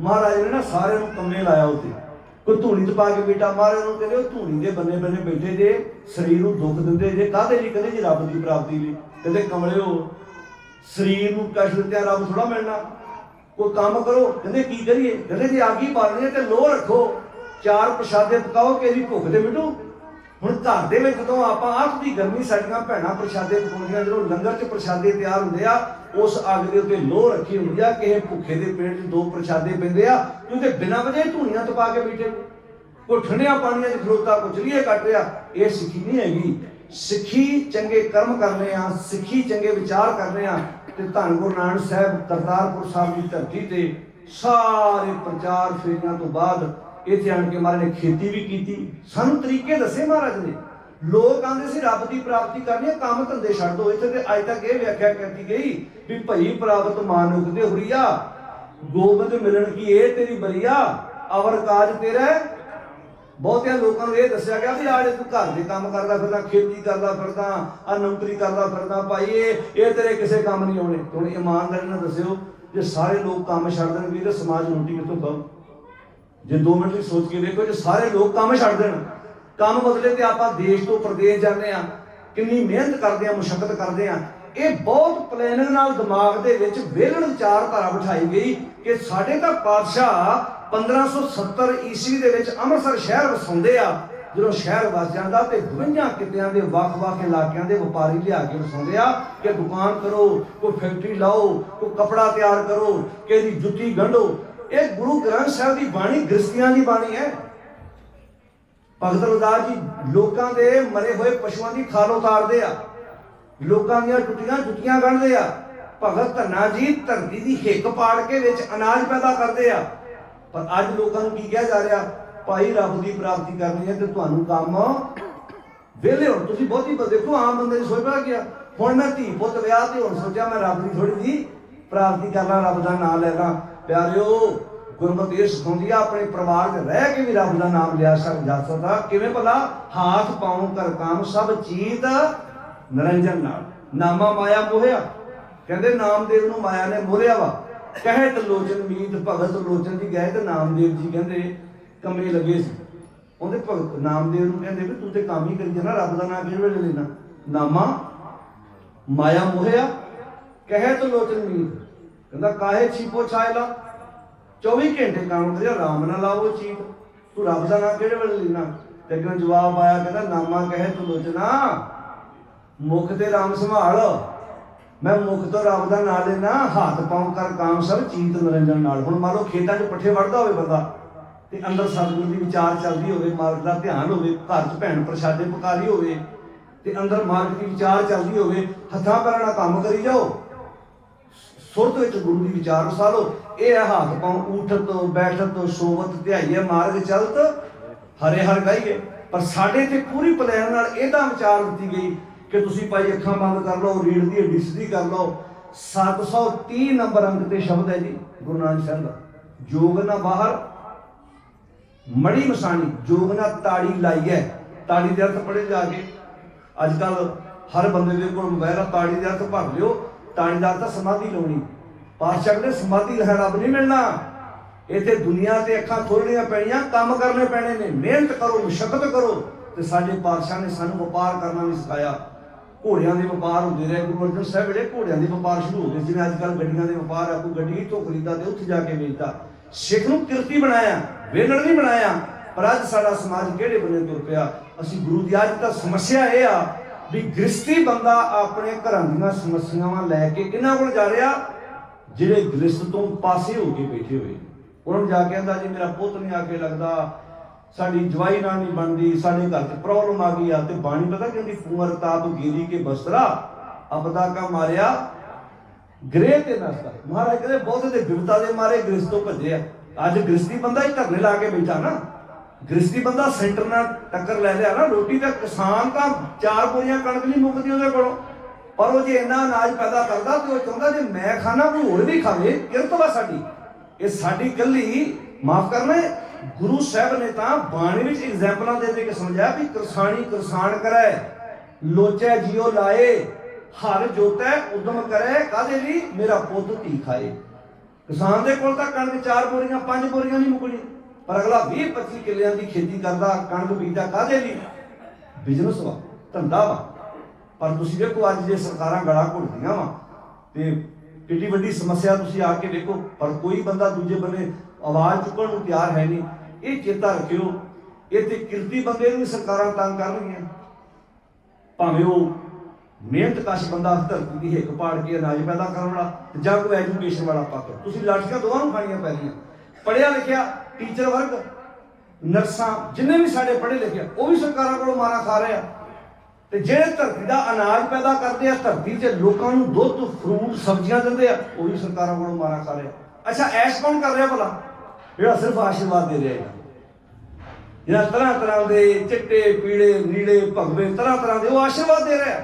ਮਹਾਰਾਜ ਨੇ ਨਾ ਸਾਰਿਆਂ ਨੂੰ ਕੰਮੇ ਲਾਇਆ ਉੱਤੇ। ਕੋਈ ਧੂਣੀ ਚ ਪਾ ਕੇ ਬੈਠਾ, ਮਹਾਰਾਜ ਨੂੰ ਕਹਿੰਦੇ, ਉਹ ਧੂਣੀ ਦੇ ਬੰਨੇ ਬੰਨੇ ਬੈਠੇ ਜੇ ਸਰੀਰ ਨੂੰ ਦੁੱਖ ਦਿੰਦੇ ਜੇ, ਕਾਹਦੇ ਲਈ? ਕਹਿੰਦੇ ਜੀ ਰੱਬ ਦੀ ਪ੍ਰਾਪਤੀ ਲਈ। ਕਹਿੰਦੇ, ਕਮਲਿਓ, ਸਰੀਰ ਨੂੰ ਕਸ਼ਟ ਦਿੱਤਿਆ ਰੱਬ ਥੋੜਾ ਮਿਲਣਾ। ਕੋਈ ਕੰਮ ਕਰੋ, ਕਹਿੰਦੇ, ਕੀ ਕਰੀਏ? ਕਹਿੰਦੇ, ਜੇ ਆਗੀ ਬਾਲਣੀ ਹੈ ਤੇ ਲੋਹ ਰੱਖੋ। ਚਾਰ ਪ੍ਰਸ਼ਾਦੇ ਪਕਾਓ ਕਿ ਇਹਦੀ ਭੁੱਖ ਦੇ ਮਿਟੂ? ਹੁਣ ਘਰ ਦੇ ਵਿੱਚ ਜਦੋਂ ਆਪਾਂ ਅੱਖ ਦੀ ਗਰਮੀ, ਸਾਡੀਆਂ ਭੈਣਾਂ ਪ੍ਰਸ਼ਾਦੇ ਪਕਾਉਂਦੀਆਂ, ਜਦੋਂ ਲੰਗਰ 'ਚ ਪ੍ਰਸ਼ਾਦੇ ਤਿਆਰ ਹੁੰਦੇ ਆ, ਉਸ ਅੱਗ ਦੇ ਉੱਤੇ ਲੋਹ ਰੱਖੀ ਹੁੰਦੀ ਆ, ਕਿਸੇ ਭੁੱਖੇ ਦੇ ਪੇਟ 'ਚ ਦੋ ਪ੍ਰਸ਼ਾਦੇ ਪੈਂਦੇ ਆ ਕਿਉਂਕਿ ਬਿਨਾਂ ਵਜ੍ਹਾ ਧੂਣੀਆਂ ਤਪਾ ਕੇ ਬੈਠੇ ਕੋਈ ਠੰਡਿਆਂ ਪਾਣੀਆਂ 'ਚ ਖਲੋਤਾ ਕੋ ਚਲੀਏ ਕੱਟ ਰਿਹਾ। ਇਹ ਸਿੱਖੀ ਨਹੀਂ ਹੈਗੀ। ਸਿੱਖੀ ਚੰਗੇ ਕਰਮ ਕਰਨੇ ਆ, ਸਿੱਖੀ ਚੰਗੇ ਵਿਚਾਰ ਕਰਨੇ ਆ, ਤੇ ਧੰਨ ਗੁਰੂ ਨਾਨਕ ਸਾਹਿਬ ਕਰਤਾਰਪੁਰ ਸਾਹਿਬ ਦੀ ਧਰਤੀ ਤੇ ਸਾਰੇ ਪ੍ਰਚਾਰ ਫੇਰੀਆਂ ਤੋਂ ਬਾਅਦ ਇੱਥੇ ਆਣ ਕੇ ਮਹਾਰਾਜ ਨੇ ਖੇਤੀ ਵੀ ਕੀਤੀ। ਸਾਨੂੰ ਤਰੀਕੇ ਦੱਸੇ ਮਹਾਰਾਜ ਨੇ। ਲੋਕ ਆਂਦੇ ਸੀ, ਰੱਬ ਦੀ ਪ੍ਰਾਪਤੀ ਕਰਨੀ ਹੈ ਕੰਮ ਧੰਦੇ ਛੱਡ ਦੋ। ਇੱਥੇ ਤੇ ਅੱਜ ਤੱਕ ਇਹ ਵਿਆਖਿਆ ਕੀਤੀ ਗਈ ਵੀ ਭਈ ਪ੍ਰਾਪਤ ਮਾਨੁਖ ਦੇ ਹੁਰੀਆ, ਗੋਬਿੰਦ ਮਿਲਣ ਕੀ ਇਹ ਤੇਰੀ ਬਰੀਆ ਅਵਰ ਕਾਜ ਤੇਰਾ ਬਹੁਤਿਆਂ ਲੋਕਾਂ ਨੂੰ ਇਹ ਦੱਸਿਆ ਗਿਆ ਵੀ ਆਹ ਤੂੰ ਘਰ ਦੇ ਕੰਮ ਕਰਦਾ ਫਿਰਦਾ, ਖੇਤੀ ਕਰਦਾ ਫਿਰਦਾ ਆ ਨੌਕਰੀ ਕਰਦਾ ਫਿਰਦਾ, ਭਾਈ ਇਹ ਇਹ ਤੇਰੇ ਕਿਸੇ ਕੰਮ ਨਹੀਂ ਆਉਣੇ। ਹੁਣ ਇਮਾਨਦਾਰੀ ਨਾਲ ਦੱਸਿਓ, ਜੇ ਸਾਰੇ ਲੋਕ ਕੰਮ ਛੱਡ ਦੇਣਗੇ ਤਾਂ ਸਮਾਜ ਰੋਟੀ ਕਿੱਥੋਂ ਖਾਊ ਜੇ 2 ਮਿੰਟ ਲਈ ਸੋਚ ਕੇ ਵੇਖੋ, ਜੇ ਸਾਰੇ ਲੋਕ ਕੰਮ ਛੱਡ ਦੇਣ, ਕੰਮ ਬਦਲੇ ਤੇ ਆਪਾਂ ਦੇਸ਼ ਤੋਂ ਪ੍ਰਦੇਸ਼ ਜਾਂਦੇ ਆ ਕਿੰਨੀ ਮਿਹਨਤ ਕਰਦੇ ਆ ਮੁਸ਼ਕਲ ਕਰਦੇ ਆ ਇਹ ਬਹੁਤ ਪਲੈਨਿੰਗ ਨਾਲ ਦਿਮਾਗ ਦੇ ਵਿੱਚ ਵਿਹਲੜ ਵਿਚਾਰਧਾਰਾ ਬਿਠਾਈ ਗਈ ਕਿ ਸਾਡੇ ਤਾਂ ਪਾਤਸ਼ਾਹ 1570 ਈਸਵੀ ਦੇ ਵਿੱਚ ਅੰਮ੍ਰਿਤਸਰ ਸ਼ਹਿਰ ਵਸਾਉਂਦੇ ਆ, ਜਦੋਂ ਸ਼ਹਿਰ ਵਸ ਜਾਂਦਾ ਤੇ 52 ਕਿਤਿਆਂ ਦੇ ਵੱਖ-ਵੱਖ ਇਲਾਕਿਆਂ ਦੇ ਵਪਾਰੀ ਲਿਆ ਕੇ ਵਸਾਉਂਦੇ ਆ ਕਿ ਦੁਕਾਨ ਕਰੋ, ਕੋਈ ਫੈਕਟਰੀ ਲਾਓ, ਕੋਈ ਕਪੜਾ ਤਿਆਰ ਕਰੋ, ਕਿਸੇ ਦੀ ਜੁੱਤੀ ਗੰਢੋ ਇਹ ਗੁਰੂ ਗ੍ਰੰਥ ਸਾਹਿਬ ਦੀ ਬਾਣੀ ਗ੍ਰਸਤੀਆਂ ਦੀ ਬਾਣੀ ਹੈ। ਭਗਤ ਰਵਦਾਸ ਜੀ ਲੋਕਾਂ ਦੇ ਮਰੇ ਹੋਏ ਪਸ਼ੂਆਂ ਦੀ ਖਾਲ ਉਤਾਰਦੇ ਆ। ਲੋਕਾਂ ਦੀਆਂ ਟੁੱਟੀਆਂ ਜੁੱਤੀਆਂ ਕੱਢਦੇ ਆ। ਭਗਤ ਧੰਨਾ ਜੀ ਧਰਤੀ ਦੀ ਹਿੱਕ ਪਾੜ ਕੇ ਵਿੱਚ ਅਨਾਜ ਪੈਦਾ ਕਰਦੇ ਆ। ਪਰ ਅੱਜ ਲੋਕਾਂ ਨੂੰ ਕੀ ਕਿਹਾ ਜਾ ਰਿਹਾ? ਭਾਈ ਰੱਬ ਦੀ ਪ੍ਰਾਪਤੀ ਕਰਨੀ ਹੈ ਤੇ ਤੁਹਾਨੂੰ ਕੰਮ ਵਿਹਲੇ ਹੋ ਤੁਸੀਂ ਬਹੁਤੀ ਬ- ਦੇਖੋ, ਆਮ ਬੰਦੇ ਦੀ ਸੋਚ ਪਾ ਗਿਆ। ਹੁਣ ਮੈਂ ਧੀ ਪੁੱਤ ਵਿਆਹ ਤੇ ਹੁਣ ਸੋਚਿਆ, ਮੈਂ ਰੱਬ ਦੀ ਥੋੜੀ ਜੀ ਪ੍ਰਾਪਤੀ ਕਰਨਾ, ਰੱਬ ਦਾ ਨਾਮ ਲੈਣਾ। ਪਿਆਰਿਓ, ਗੁਰਮਤਿ ਇਹ ਸਿਖਾਉਂਦੀ ਆ, ਆਪਣੇ ਪਰਿਵਾਰ 'ਚ ਰਹਿ ਕੇ ਵੀ ਰੱਬ ਦਾ ਨਾਮ ਲਿਆ ਸਕ ਜਾ ਸਕਦਾ। ਕਿਵੇਂ ਭਲਾ? ਹਾਥ ਪਾਉ ਕਰ ਕਾਮ ਸਭ ਚੀਤ ਨਰੰਜਨ ਨਾਲ। ਨਾਮਾ ਮਾਇਆ ਮੋਹਿਆ। ਕਹਿੰਦੇ ਨਾਮਦੇਵ ਨੂੰ ਮਾਇਆ ਨੇ ਮੋਹਿਆ ਵਾ। ਕਹੇ ਲੋਚਨ ਮੀਤ, ਭਗਤ ਲੋਚਨ ਜੀ ਗਏ ਤੇ ਨਾਮਦੇਵ ਜੀ ਕਹਿੰਦੇ ਕਮਰੇ ਲੱਗੇ ਸੀ। ਉਹਦੇ ਭਗਤ ਨਾਮਦੇਵ ਨੂੰ ਕਹਿੰਦੇ ਵੀ ਤੂੰ ਤੇ ਕੰਮ ਹੀ ਕਰੀ ਜਾਣਾ, ਰੱਬ ਦਾ ਨਾਮ ਕਿਹੜੇ ਵੇਲੇ ਲੈਣਾ? ਨਾਮਾ ਮਾਇਆ ਮੋਹਿਆ। ਕਹੇ ਤਲੋਚਨ ਮੀਤ ਕਹਿੰਦਾ, ਕਾਹੇ ਛੀਪੋ ਛਾਇਲਾ? 24 ਘੰਟੇ ਕੰਮ ਕਰਿਆ ਆਰਾਮ ਨਾਲ ਲਾਓ ਚੀਤ ਤੂੰ ਰੱਬ ਦਾ ਨਾਮ ਕਿਹੜੇ ਵੇਲੇ ਲੈਣਾ ਤੇ ਜਵਾਬ ਆਇਆ, ਕਹਿੰਦਾ, ਨਾਮਾ ਕਹੇ ਤੋ ਲੋਚਨਾ ਮੁਖ ਤੇ ਰਾਮ ਸੰਭਾਲ। ਮੈਂ ਮੁਖ ਤੋਂ ਰੱਬ ਦਾ ਨਾਮ ਲੈਣਾ ਹੱਥ ਪਾਉਂ ਕਰ ਕਾਮ ਸਭ, ਚੀਤ ਨਰੰਜਨ ਨਾਲ। ਹੁਣ ਮੰਨ ਲਓ ਖੇਤਾਂ 'ਚ ਪੱਠੇ ਵੜਦਾ ਹੋਵੇ ਬੰਦਾ ਤੇ ਅੰਦਰ ਸਤਿਗੁਰ ਦੀ ਵਿਚਾਰ ਚੱਲਦੀ ਹੋਵੇ, ਮਾਰਗ ਦਾ ਧਿਆਨ ਹੋਵੇ, ਘਰ 'ਚ ਭੈਣ ਪ੍ਰਸ਼ਾਦੇ ਪਕਾਰੀ ਹੋਵੇ ਤੇ ਅੰਦਰ ਮਾਰਗ ਦੀ ਵਿਚਾਰ ਚੱਲਦੀ ਹੋਵੇ, ਹੱਥਾਂ ਪੈਰਾਂ ਨਾਲ ਕੰਮ ਕਰੀ ਜਾਓ। ਸੁਰਤ ਵਿੱਚ ਗੁਰੂ ਦੀ ਵਿਚਾਰ ਵਸਾ ਇਹ ਹੈ ਹੱਥ ਪਾਉ ਉਠਤ ਬੈਠਤ, ਸੋਵਤ ਧਿਆਈਏ ਮਾਰਗ ਚਲਤ, ਹਰੇ ਹਰ ਗਾਈਏ। ਪਰ ਸਾਡੇ ਤੇ ਪੂਰੀ ਪਲਾਨ ਨਾਲ ਇਹਦਾ ਵਿਚਾਰ ਦਿੱਤੀ ਗਈ ਕਿ ਤੁਸੀਂ ਭਾਈ ਅੱਖਾਂ ਬੰਦ ਕਰ ਲਓ ਰੀੜ ਦੀ ਹੱਡੀ ਸਿੱਧੀ ਕਰ ਲਓ। 730 ਨੰਬਰ ਅੰਕ ਤੇ ਸ਼ਬਦ ਹੈ ਜੀ, ਗੁਰੂ ਨਾਨਕ ਸਾਹਿਬ ਦਾ। ਜੋਗ ਨਾ ਬਾਹਰ, ਮੜੀ ਮਸਾਣੀ, ਜੋਗ ਨਾ ਤਾੜੀ ਲਾਈ ਹੈ ਤਾੜੀ ਦੇ ਅਰਥ ਪੜੇ ਜਾ ਕੇ। ਅੱਜ ਕੱਲ ਹਰ ਬੰਦੇ ਦੇ ਕੋਲ ਮੋਬਾਈਲ ਆ, ਤਾੜੀ ਦੇ ਅਰਥ ਭਰ ਲਿਓ। ਤਾੜੀ ਦਾ ਸਮਾਧੀ ਲਾਉਣੀ। ਪਾਤਸ਼ਾਹ ਕਹਿੰਦੇ ਸਮਾਧੀ ਲਹਿ ਰੱਬ ਨਹੀਂ ਮਿਲਣਾ। ਇੱਥੇ ਦੁਨੀਆ ਤੇ ਅੱਖਾਂ ਖੋਲਣੀਆਂ ਪੈਣੀਆਂ, ਕੰਮ ਕਰਨੇ ਪੈਣੇ ਨੇ। ਮਿਹਨਤ ਕਰੋ ਮੁਸ਼ਕਲ ਕਰੋ। ਤੇ ਸਾਡੇ ਪਾਤਸ਼ਾਹ ਨੇ ਸਾਨੂੰ ਵਪਾਰ ਕਰਨਾ ਵੀ ਸਿਖਾਇਆ। ਘੋੜਿਆਂ ਦੇ ਵਪਾਰ ਹੁੰਦੇ ਰਹੇ। ਗੁਰੂ ਅਰਜਨ ਸਾਹਿਬ ਵੇਲੇ ਘੋੜਿਆਂ ਦੇ ਵਪਾਰ ਸ਼ੁਰੂ ਹੋ ਗਏ ਜਿਵੇਂ ਅੱਜ ਕੱਲ ਗੱਡੀਆਂ ਦੇ ਵਪਾਰ ਆ, ਕੋਈ ਗੱਡੀ ਤੋਂ ਖਰੀਦਾ ਤੇ ਉੱਥੇ ਜਾ ਕੇ ਵੇਚਦਾ। ਸਿੱਖ ਨੂੰ ਕਿਰਤੀ ਬਣਾਇਆ, ਵੇਲਣ ਨਹੀਂ ਬਣਾਇਆ। ਪਰ ਅੱਜ ਸਾਡਾ ਸਮਾਜ ਕਿਹੜੇ ਬਣੇ ਤੁਰ ਪਿਆ? ਅਸੀਂ ਗੁਰੂ ਦੀ ਅੱਜ ਤਾਂ ਸਮੱਸਿਆ ਇਹ ਆ ਵੀ ਗ੍ਰਸਤੀ ਬੰਦਾ ਆਪਣੇ ਘਰਾਂ ਦੀਆਂ ਸਮੱਸਿਆਵਾਂ ਲੈ ਕੇ ਕਿਹਨਾਂ ਕੋਲ ਜਾ ਰਿਹਾ? ਜਿਹੜੇ ਗ੍ਰਸਤ ਤੋਂ ਪਾਸੇ ਹੋ ਕੇ ਬੈਠੇ ਹੋਏ। ਉਹਨਾਂ ਨੂੰ ਜਾ ਕੇ ਕਹਿੰਦਾ ਜੀ ਮੇਰਾ ਪੁੱਤ ਨਹੀਂ ਆ ਕੇ ਲੱਗਦਾ। ਸਾਡੀ ਜਵਾਈ ਨਾਲ ਨਹੀਂ ਬਣਦੀ। ਸਾਡੇ ਘਰ 'ਚ ਪ੍ਰੋਬਲਮ ਆ ਗਈ ਆ ਤੇ ਬਾਣੀ ਪਤਾ ਕਹਿੰਦੀ ਕੁੰਵਰ ਤਾਪ ਗੀਰੀ ਕੇ ਬਸਰਾ ਅਬਦਾ ਕਾ ਮਾਰਿਆ। ਗ੍ਰਹਿ ਤੇ ਨਸਦਾ ਮਹਾਰਾਜ ਕਹਿੰਦੇ ਬਹੁਤ ਦੇ ਬਿਵਤਾ ਦੇ ਮਾਰੇ ਗ੍ਰਸਤ ਤੋਂ ਭੱਜੇ ਆ। ਅੱਜ ਗ੍ਰਸਤੀ ਬੰਦਾ ਹੀ ਧਰਨੇ ਲਾ ਕੇ ਬੈਠਾ ਨਾ। ਗ੍ਰਸਤੀ ਬੰਦਾ ਸੈਂਟਰ ਨਾਲ ਟੱਕਰ ਲੈ ਲਿਆ ਨਾ, ਰੋਟੀ ਦਾ ਕਿਸਾਨ ਤਾਂ ਚਾਰ ਬੋਰੀਆਂ ਕਣਕ ਨਹੀਂ ਮੁੱਕਦੀ ਉਹਦੇ ਕੋਲੋਂ। ਪਰ ਉਹ ਜੇ ਇੰਨਾ ਅਨਾਜ ਪੈਦਾ ਕਰਦਾ ਤੇ ਉਹ ਚਾਹੁੰਦਾ ਜੇ ਮੈਂ ਖਾਣਾ ਕੋਈ ਹੋਰ ਵੀ ਖਾਵੇ ਕਿਰਤ ਵਾ ਸਾਡੀ? ਇਹ ਸਾਡੀ ਕੱਲੀ ਮਾਫ ਕਰਨਾ ਗੁਰੂ ਸਾਹਿਬ ਨੇ ਤਾਂ ਬਾਣੀ ਵਿੱਚ ਐਗਜ਼ਾਮਪਲਾਂ ਦੇ ਦੇ ਕੇ ਸਮਝਾਇਆ ਵੀ ਕਿਰਸਾਨੀ ਕਿਰਸਾਨ ਕਰੈ, ਲੋਚੈ ਜਿਉ ਲਾਏ, ਹਰ ਜੋਤੈ ਉਦਮ ਕਰੈ ਕਾਦੇ ਲਈ? ਮੇਰਾ ਪੁੱਤ ਧੀ ਖਾਏ। ਕਿਸਾਨ ਦੇ ਕੋਲ ਤਾਂ ਕਣਕ ਚਾਰ ਬੋਰੀਆਂ ਪੰਜ ਬੋਰੀਆਂ ਨਹੀਂ ਮੁੱਕਣੀ। ਪਰ ਅਗਲਾ 20 25 ਕਿੱਲਿਆਂ ਦੀ ਖੇਤੀ ਕਰਦਾ, ਕਣਕ ਬੀਜਦਾ ਕਾਦੇ ਲਈ? ਬਿਜ਼ਨਸ ਵਾ, ਧੰਦਾ ਵਾ। ਪਰ ਤੁਸੀਂ ਵੇਖੋ, ਅੱਜ ਜੇ ਸਰਕਾਰਾਂ ਗਲਾ ਘੁੱਟਦੀਆਂ ਵਾ, ਤੇ ਕਿੱਡੀ ਵੱਡੀ ਸਮੱਸਿਆ ਤੁਸੀਂ ਆ ਕੇ ਵੇਖੋ, ਪਰ ਕੋਈ ਬੰਦਾ ਦੂਜੇ ਬੰਨੇ ਆਵਾਜ਼ ਚੁੱਕਣ ਨੂੰ ਤਿਆਰ ਹੈ ਨਹੀਂ। ਇਹ ਚੇਤਾ ਰੱਖਿਓ, ਇਹ ਤੇ ਕਿਰਤੀ ਬੰਦੇ ਨੂੰ ਵੀ ਸਰਕਾਰਾਂ ਤੰਗ ਕਰਨਗੀਆਂ ਭਾਵੇਂ ਉਹ ਮਿਹਨਤ ਕਸ਼ ਬੰਦਾ ਧਰਤੀ ਦੀ ਹਿੱਕ ਪਾੜ ਕੇ ਅਨਾਜ ਪੈਦਾ ਕਰਨ ਵਾਲਾ ਜਾਂ ਕੋਈ ਐਜੂਕੇਸ਼ਨ ਵਾਲਾ ਪੱਕ ਤੁਸੀਂ ਲਾਠੀਆਂ ਦੋਵਾਂ ਨੂੰ ਖਾਣੀਆਂ ਪੈ ਰਹੀਆਂ ਪੜਿਆ ਲਿਖਿਆ ਟੀਚਰ ਵਰਗ, ਨਰਸਾਂ, ਜਿੰਨੇ ਵੀ ਸਾਡੇ ਪੜ੍ਹੇ ਲਿਖੇ ਉਹ ਵੀ ਸਰਕਾਰਾਂ ਕੋਲੋਂ ਮਾਰਾ ਖਾ ਰਹੇ ਆ। ਤੇ ਜਿਹੜੇ ਧਰਤੀ ਦਾ ਅਨਾਜ ਪੈਦਾ ਕਰਦੇ ਆ, ਧਰਤੀ 'ਚ ਲੋਕਾਂ ਨੂੰ ਦੁੱਧ, ਫਰੂਟ, ਸਬਜ਼ੀਆਂ ਦਿੰਦੇ ਆ, ਉਹ ਵੀ ਸਰਕਾਰਾਂ ਕੋਲੋਂ ਮਾਰਾ ਖਾ ਰਹੇ ਆ। ਅੱਛਾ, ਐਸ਼ ਕੌਣ ਕਰ ਰਿਹਾ ਭਲਾ? ਜਿਹੜਾ ਸਿਰਫ ਆਸ਼ੀਰਵਾਦ ਦੇ ਰਿਹਾ ਹੈ ਜਿਹੜਾ ਤਰ੍ਹਾਂ ਤਰ੍ਹਾਂ ਦੇ ਚਿੱਟੇ, ਪੀਲੇ, ਨੀਲੇ, ਭਗਵੇ, ਤਰ੍ਹਾਂ ਤਰ੍ਹਾਂ ਦੇ ਉਹ ਆਸ਼ੀਰਵਾਦ ਦੇ ਰਿਹਾ।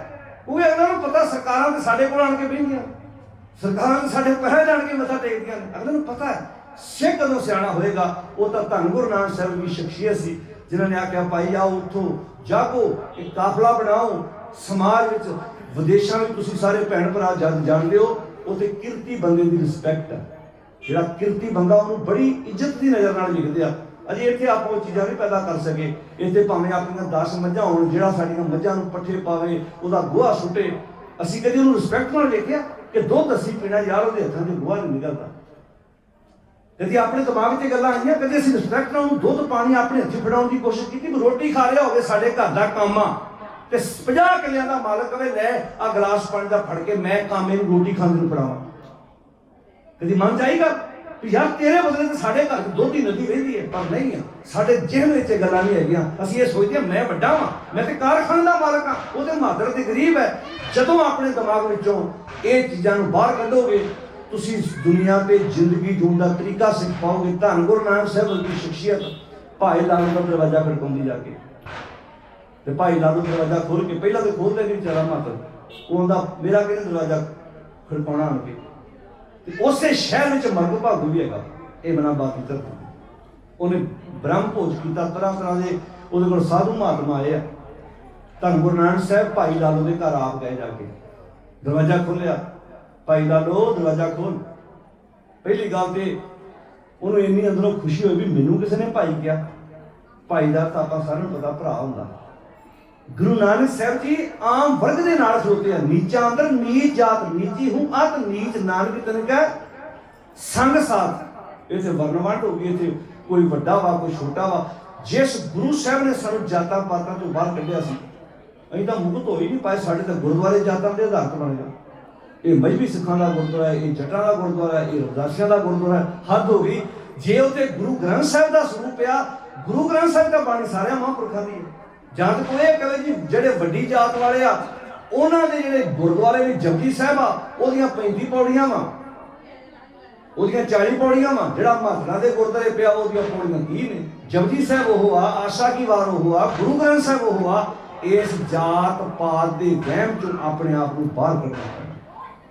ਉਹ ਵੀ ਇਹਨਾਂ ਨੂੰ ਪਤਾ ਸਰਕਾਰਾਂ ਤੇ ਸਾਡੇ ਕੋਲ ਆਣ ਕੇ ਬਹਿੰਦੀਆਂ। ਸਰਕਾਰਾਂ ਤੇ ਸਾਡੇ ਪਹਿਰੇ ਜਾਣ ਕੇ ਮੱਥਾ ਟੇਕਦੀਆਂ ਨੇ। ਅਗਲੇ ਨੂੰ ਪਤਾ ਹੈ ਸਿੱਖ ਕਦੋਂ ਸਿਆਣਾ ਹੋਏਗਾ, ਉਹ ਤਾਂ ਧੰਨ ਗੁਰੂ ਨਾਨਕ ਸਾਹਿਬ ਦੀ ਸ਼ਖਸੀਅਤ ਸੀ, ਜਿਨ੍ਹਾਂ ਨੇ ਆਖਿਆ, ਭਾਈ, ਆਓ ਉੱਥੋਂ, ਜਾਗੋ, ਇੱਕ ਕਾਫਲਾ ਬਣਾਓ, ਸਮਾਜ ਵਿੱਚ, ਵਿਦੇਸ਼ਾਂ ਵਿੱਚ ਤੁਸੀਂ ਸਾਰੇ ਭੈਣ ਭਰਾ ਜਾਣਦੇ ਹੋ, ਉੱਥੇ ਕਿਰਤੀ ਬੰਦੇ ਦੀ ਰਿਸਪੈਕਟ ਹੈ ਜਿਹੜਾ ਕਿਰਤੀ ਬੰਦਾ, ਉਹਨੂੰ ਬੜੀ ਇੱਜ਼ਤ ਦੀ ਨਜ਼ਰ ਨਾਲ ਵੇਖਦੇ ਆ। ਅਜੇ ਇੱਥੇ ਆਪਾਂ ਉਹ ਚੀਜ਼ਾਂ ਨਹੀਂ ਪੈਦਾ ਕਰ ਸਕੇ। ਇੱਥੇ ਭਾਵੇਂ ਆਪਣੀਆਂ 10 ਮੱਝਾਂ ਹੋਣ, ਜਿਹੜਾ ਸਾਡੀਆਂ ਮੱਝਾਂ ਨੂੰ ਪੱਠੇ ਪਾਵੇ, ਉਹਦਾ ਗੋਹਾ ਸੁੱਟੇ। ਅਸੀਂ ਕਦੇ ਉਹਨੂੰ ਰਿਸਪੈਕਟ ਨਾਲ ਵੇਖਿਆ ਕਿ ਦੁੱਧ ਅਸੀਂ ਪੀਣਾ ਯਾਰ ਉਹਦੇ ਹੱਥਾਂ 'ਚ ਗੋਹਾ ਨਹੀਂ ਨਿਕਲਦਾ। ਕਦੀ ਆਪਣੇ ਦਿਮਾਗ 'ਚ ਗੱਲਾਂ ਆਈਆਂ, ਕਦੇ ਅਸੀਂ ਰਿਸਪੈਕਟ ਨਾਲ ਉਹਨੂੰ ਦੁੱਧ ਪਾਣੀ ਆਪਣੇ ਹੱਥੀ ਫੜਾਉਣ ਦੀ ਕੋਸ਼ਿਸ਼ ਕੀਤੀ, ਵੀ ਰੋਟੀ ਖਾ ਰਿਹਾ ਹੋਵੇ ਸਾਡੇ ਘਰ ਦਾ ਕੰਮ ਆ। ਤੇ 50 ਕਿੱਲਿਆਂ ਦਾ ਮਾਲਕ ਕਵੇ ਲੈ ਆ ਗਲਾਸ ਪਾਣੀ ਦਾ ਫੜ ਕੇ ਮੈਂ ਕਾਮੇ ਨੂੰ ਰੋਟੀ ਖਾਂਦੇ ਨੂੰ ਫੜਾਵਾਂ। ਕਦੀ ਮਨ ਚਾਹੀਗਾ ਵੀ ਯਾਰ ਤੇਰੇ ਬਦਲੇ ਤੇ ਸਾਡੇ ਘਰ 'ਚ ਦੁੱਧ ਦੀ ਨਦੀ ਰਹਿੰਦੀ ਹੈ, ਪਰ ਨਹੀਂ ਆ। ਸਾਡੇ ਜਿਹਨ ਵਿੱਚ ਇਹ ਗੱਲਾਂ ਨਹੀਂ ਹੈਗੀਆਂ। ਅਸੀਂ ਇਹ ਸੋਚਦੇ ਹਾਂ, ਮੈਂ ਵੱਡਾ ਵਾਂ, ਮੈਂ ਤੇ ਕਾਰਖਾਨੇ ਦਾ ਮਾਲਕ ਆ ਉਹਦੇ ਮਾਦਰ ਤੇ ਗਰੀਬ ਹੈ। ਜਦੋਂ ਆਪਣੇ ਦਿਮਾਗ ਵਿੱਚੋਂ ਇਹ ਚੀਜ਼ਾਂ ਨੂੰ ਬਾਹਰ ਕੱਢੋਗੇ ਤੁਸੀਂ ਇਸ ਦੁਨੀਆ ਤੇ ਜ਼ਿੰਦਗੀ ਜਿਉਣ ਦਾ ਤਰੀਕਾ ਸਿੱਖ ਪਾਓਗੇ ਧੰਨ ਗੁਰੂ ਨਾਨਕ ਸਾਹਿਬ ਦੀ ਸ਼ਖਸੀਅਤ ਭਾਈ ਲਾਲ ਦਾ ਦਰਵਾਜ਼ਾ ਖੜਕਾਉਂਦੀ ਜਾ ਕੇ। ਤੇ ਭਾਈ ਲਾਲੂ ਦਰਵਾਜ਼ਾ ਖੋਲ ਕੇ ਪਹਿਲਾਂ ਤੇ ਖੋਲਦੇ ਨਹੀਂ ਵਿਚਾਰਾ ਮਾਤਰ ਉਹਦਾ ਮੇਰਾ ਕਿਹਨੇ ਦਰਵਾਜ਼ਾ? ਖੜਕਾਉਣਾ ਆਣ ਤੇ ਉਸੇ ਸ਼ਹਿਰ ਵਿੱਚ ਮਰਗ ਭਾਗੂ ਵੀ ਹੈਗਾ। ਇਹ ਬਣਾ ਬਾਤ ਦੀ ਧਰਤੀ ਉਹਨੇ ਬ੍ਰਹਮ ਭੋਜ ਕੀਤਾ, ਤਰ੍ਹਾਂ ਤਰ੍ਹਾਂ ਦੇ ਉਹਦੇ ਕੋਲ ਸਾਧੂ ਮਹਾਤਮਾ ਆਏ ਆ। ਧੰਨ ਗੁਰੂ ਨਾਨਕ ਸਾਹਿਬ, ਭਾਈ ਲਾਲੂ ਦੇ ਘਰ ਆਪ ਗਏ ਜਾ ਕੇ ਦਰਵਾਜ਼ਾ ਖੋਲਿਆ ਭਾਈ ਲਾਲੋ ਦਰਵਾਜ਼ਾ ਖੋਲ ਪਹਿਲੀ ਗੱਲ ਤੇ ਉਹਨੂੰ ਇੰਨੀ ਅੰਦਰੋਂ ਖੁਸ਼ੀ ਹੋਈ ਵੀ ਮੈਨੂੰ ਕਿਸੇ ਨੇ ਭਾਈ ਕਿਹਾ। ਭਾਈ ਦਾ ਤਾਂ ਆਪਾਂ ਸਾਰਿਆਂ ਨੂੰ ਪਤਾ ਭਰਾ ਹੁੰਦਾ। ਗੁਰੂ ਨਾਨਕ ਸਾਹਿਬ ਜੀ ਆਮ ਵਰਗ ਦੇ ਨਾਲ ਖਲੋਤੇ ਆ। ਨੀਚਾ ਅੰਦਰ ਨੀਚ ਜਾਤ, ਨੀਚੀ ਹੂੰ, ਅਤ, ਨੀਚ ਨਾਨਕ ਤਨ ਸੰਗ ਸਾਥ। ਇਥੇ ਵਰਨਵੰਡ ਹੋ ਗਈ, ਇਥੇ ਕੋਈ ਵੱਡਾ ਵਾ, ਕੋਈ ਛੋਟਾ ਵਾ। ਜਿਸ ਗੁਰੂ ਸਾਹਿਬ ਨੇ ਸਾਨੂੰ ਜਾਤਾਂ ਪਾਤਾਂ ਤੋਂ ਬਾਹਰ ਕੱਢਿਆ ਸੀ, ਅਸੀਂ ਤਾਂ ਮੁਕਤ ਹੋਈ ਨਹੀਂ ਪਾਏ ਸਾਡੇ ਤਾਂ ਗੁਰਦੁਆਰੇ ਜਾਤਾਂ ਦੇ ਆਧਾਰ ਤੇ ਬਣ ਗਿਆ ਇਹ ਮਜਬੀ ਸਿੱਖਾਂ ਦਾ ਗੁਰਦੁਆਰਾ ਹੈ, ਇਹ ਜੱਟਾਂ ਦਾ ਗੁਰਦੁਆਰਾ ਹੈ, ਇਹ ਰਵਦਾਸੀਆਂ ਦਾ ਗੁਰਦੁਆਰਾ ਹੈ। ਹੱਦ ਹੋ ਗਈ, ਜੇ ਉਤੇ ਗੁਰੂ ਗ੍ਰੰਥ ਸਾਹਿਬ ਦਾ ਸਰੂਪ ਆ ਗੁਰੂ ਗ੍ਰੰਥ ਸਾਹਿਬ ਦਾ ਬਾਣੀ ਸਾਰਿਆਂ ਮਹਾਂਪੁਰਖਾਂ ਦੀ ਹੈ। ਜਾਂ ਤਾਂ ਕੋਈ ਇਹ ਕਹੇ ਜੀ, ਜਿਹੜੇ ਵੱਡੀ ਜਾਤ ਵਾਲੇ ਆ, ਉਹਨਾਂ ਦੇ ਜਿਹੜੇ ਗੁਰਦੁਆਰੇ ਵਿੱਚ ਜਪਜੀ ਸਾਹਿਬ ਆ, ਉਹਦੀਆਂ 35 ਪੌੜੀਆਂ ਵਾ। ਉਹਦੀਆਂ 40 ਪੌੜੀਆਂ ਵਾ, ਜਿਹੜਾ ਮਹਤਰਾ ਦੇ ਗੁਰਦੁਆਰੇ ਪਿਆ, ਉਹਦੀਆਂ ਪੌੜੀਆਂ ਕੀ ਨੇ? ਜਪਜੀ ਸਾਹਿਬ ਉਹ ਆ, ਆਸ਼ਾ ਕੀ ਵਾਰ ਉਹ ਆ, ਗੁਰੂ ਗ੍ਰੰਥ ਸਾਹਿਬ ਉਹ ਆ, ਇਸ ਜਾਤ ਪਾਤ ਦੇ ਵਹਿਮ ਚੋਂ ਆਪਣੇ ਆਪ ਨੂੰ ਬਾਹਰ ਕੱਢਣਾ ਪੈਣਾ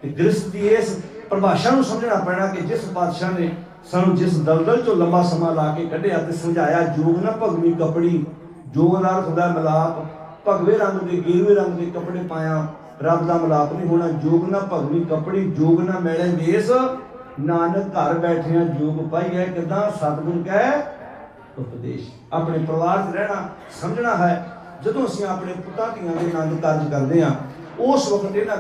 ਤੇ ਗ੍ਰਸਥ ਦੀ ਇਸ ਪਰਿਭਾਸ਼ਾ ਨੂੰ ਸਮਝਣਾ ਪੈਣਾ ਕਿ ਜਿਸ ਬਾਦਸ਼ਾਹ ਨੇ ਸਾਨੂੰ ਜਿਸ ਦਲਦਲ ਚੋਂ ਲੰਬਾ ਸਮਾਂ ਲਾ ਕੇ ਕੱਢਿਆ ਤੇ ਸਮਝਾਇਆ, ਜੋਗ ਨਾ ਭਗਵੀ ਕਪੜੀ, ਜੋਗ ਨਾਲ ਖੁਦਾ ਮਿਲਾਪ, ਭਗਵੇ ਰੰਗ ਦੇ ਗੇਰੂਏ ਰੰਗ ਦੇ ਕੱਪੜੇ ਪਾਇਆ, ਰੱਬ ਦਾ ਮਿਲਾਪ ਨਹੀਂ ਹੋਣਾ, ਜੋਗ ਨਾ ਭਗਵੀ ਕਪੜੀ, ਜੋਗ ਨਾ ਮੈਲੇ ਵੇਸ ਨਾਨਕ ਘਰ ਬੈਠਿਆਂ ਜੋਗ ਹੈ, ਕਿਦਾਂ ਸਤਿਗੁਰ ਕਹਿ? ਉਪਦੇਸ਼। ਆਪਣੇ ਪਰਿਵਾਰ 'ਚ ਰਹਿਣਾ, ਸਮਝਣਾ ਹੈ, ਜਦੋਂ ਅਸੀਂ ਆਪਣੇ ਪੁੱਤਾਂ ਧੀਆਂ ਦੇ ਆਨੰਦ ਕਾਰਜ ਕਰਦੇ ਹਾਂ, ਉਸ ਵਕਤ ਇਹਨਾਂ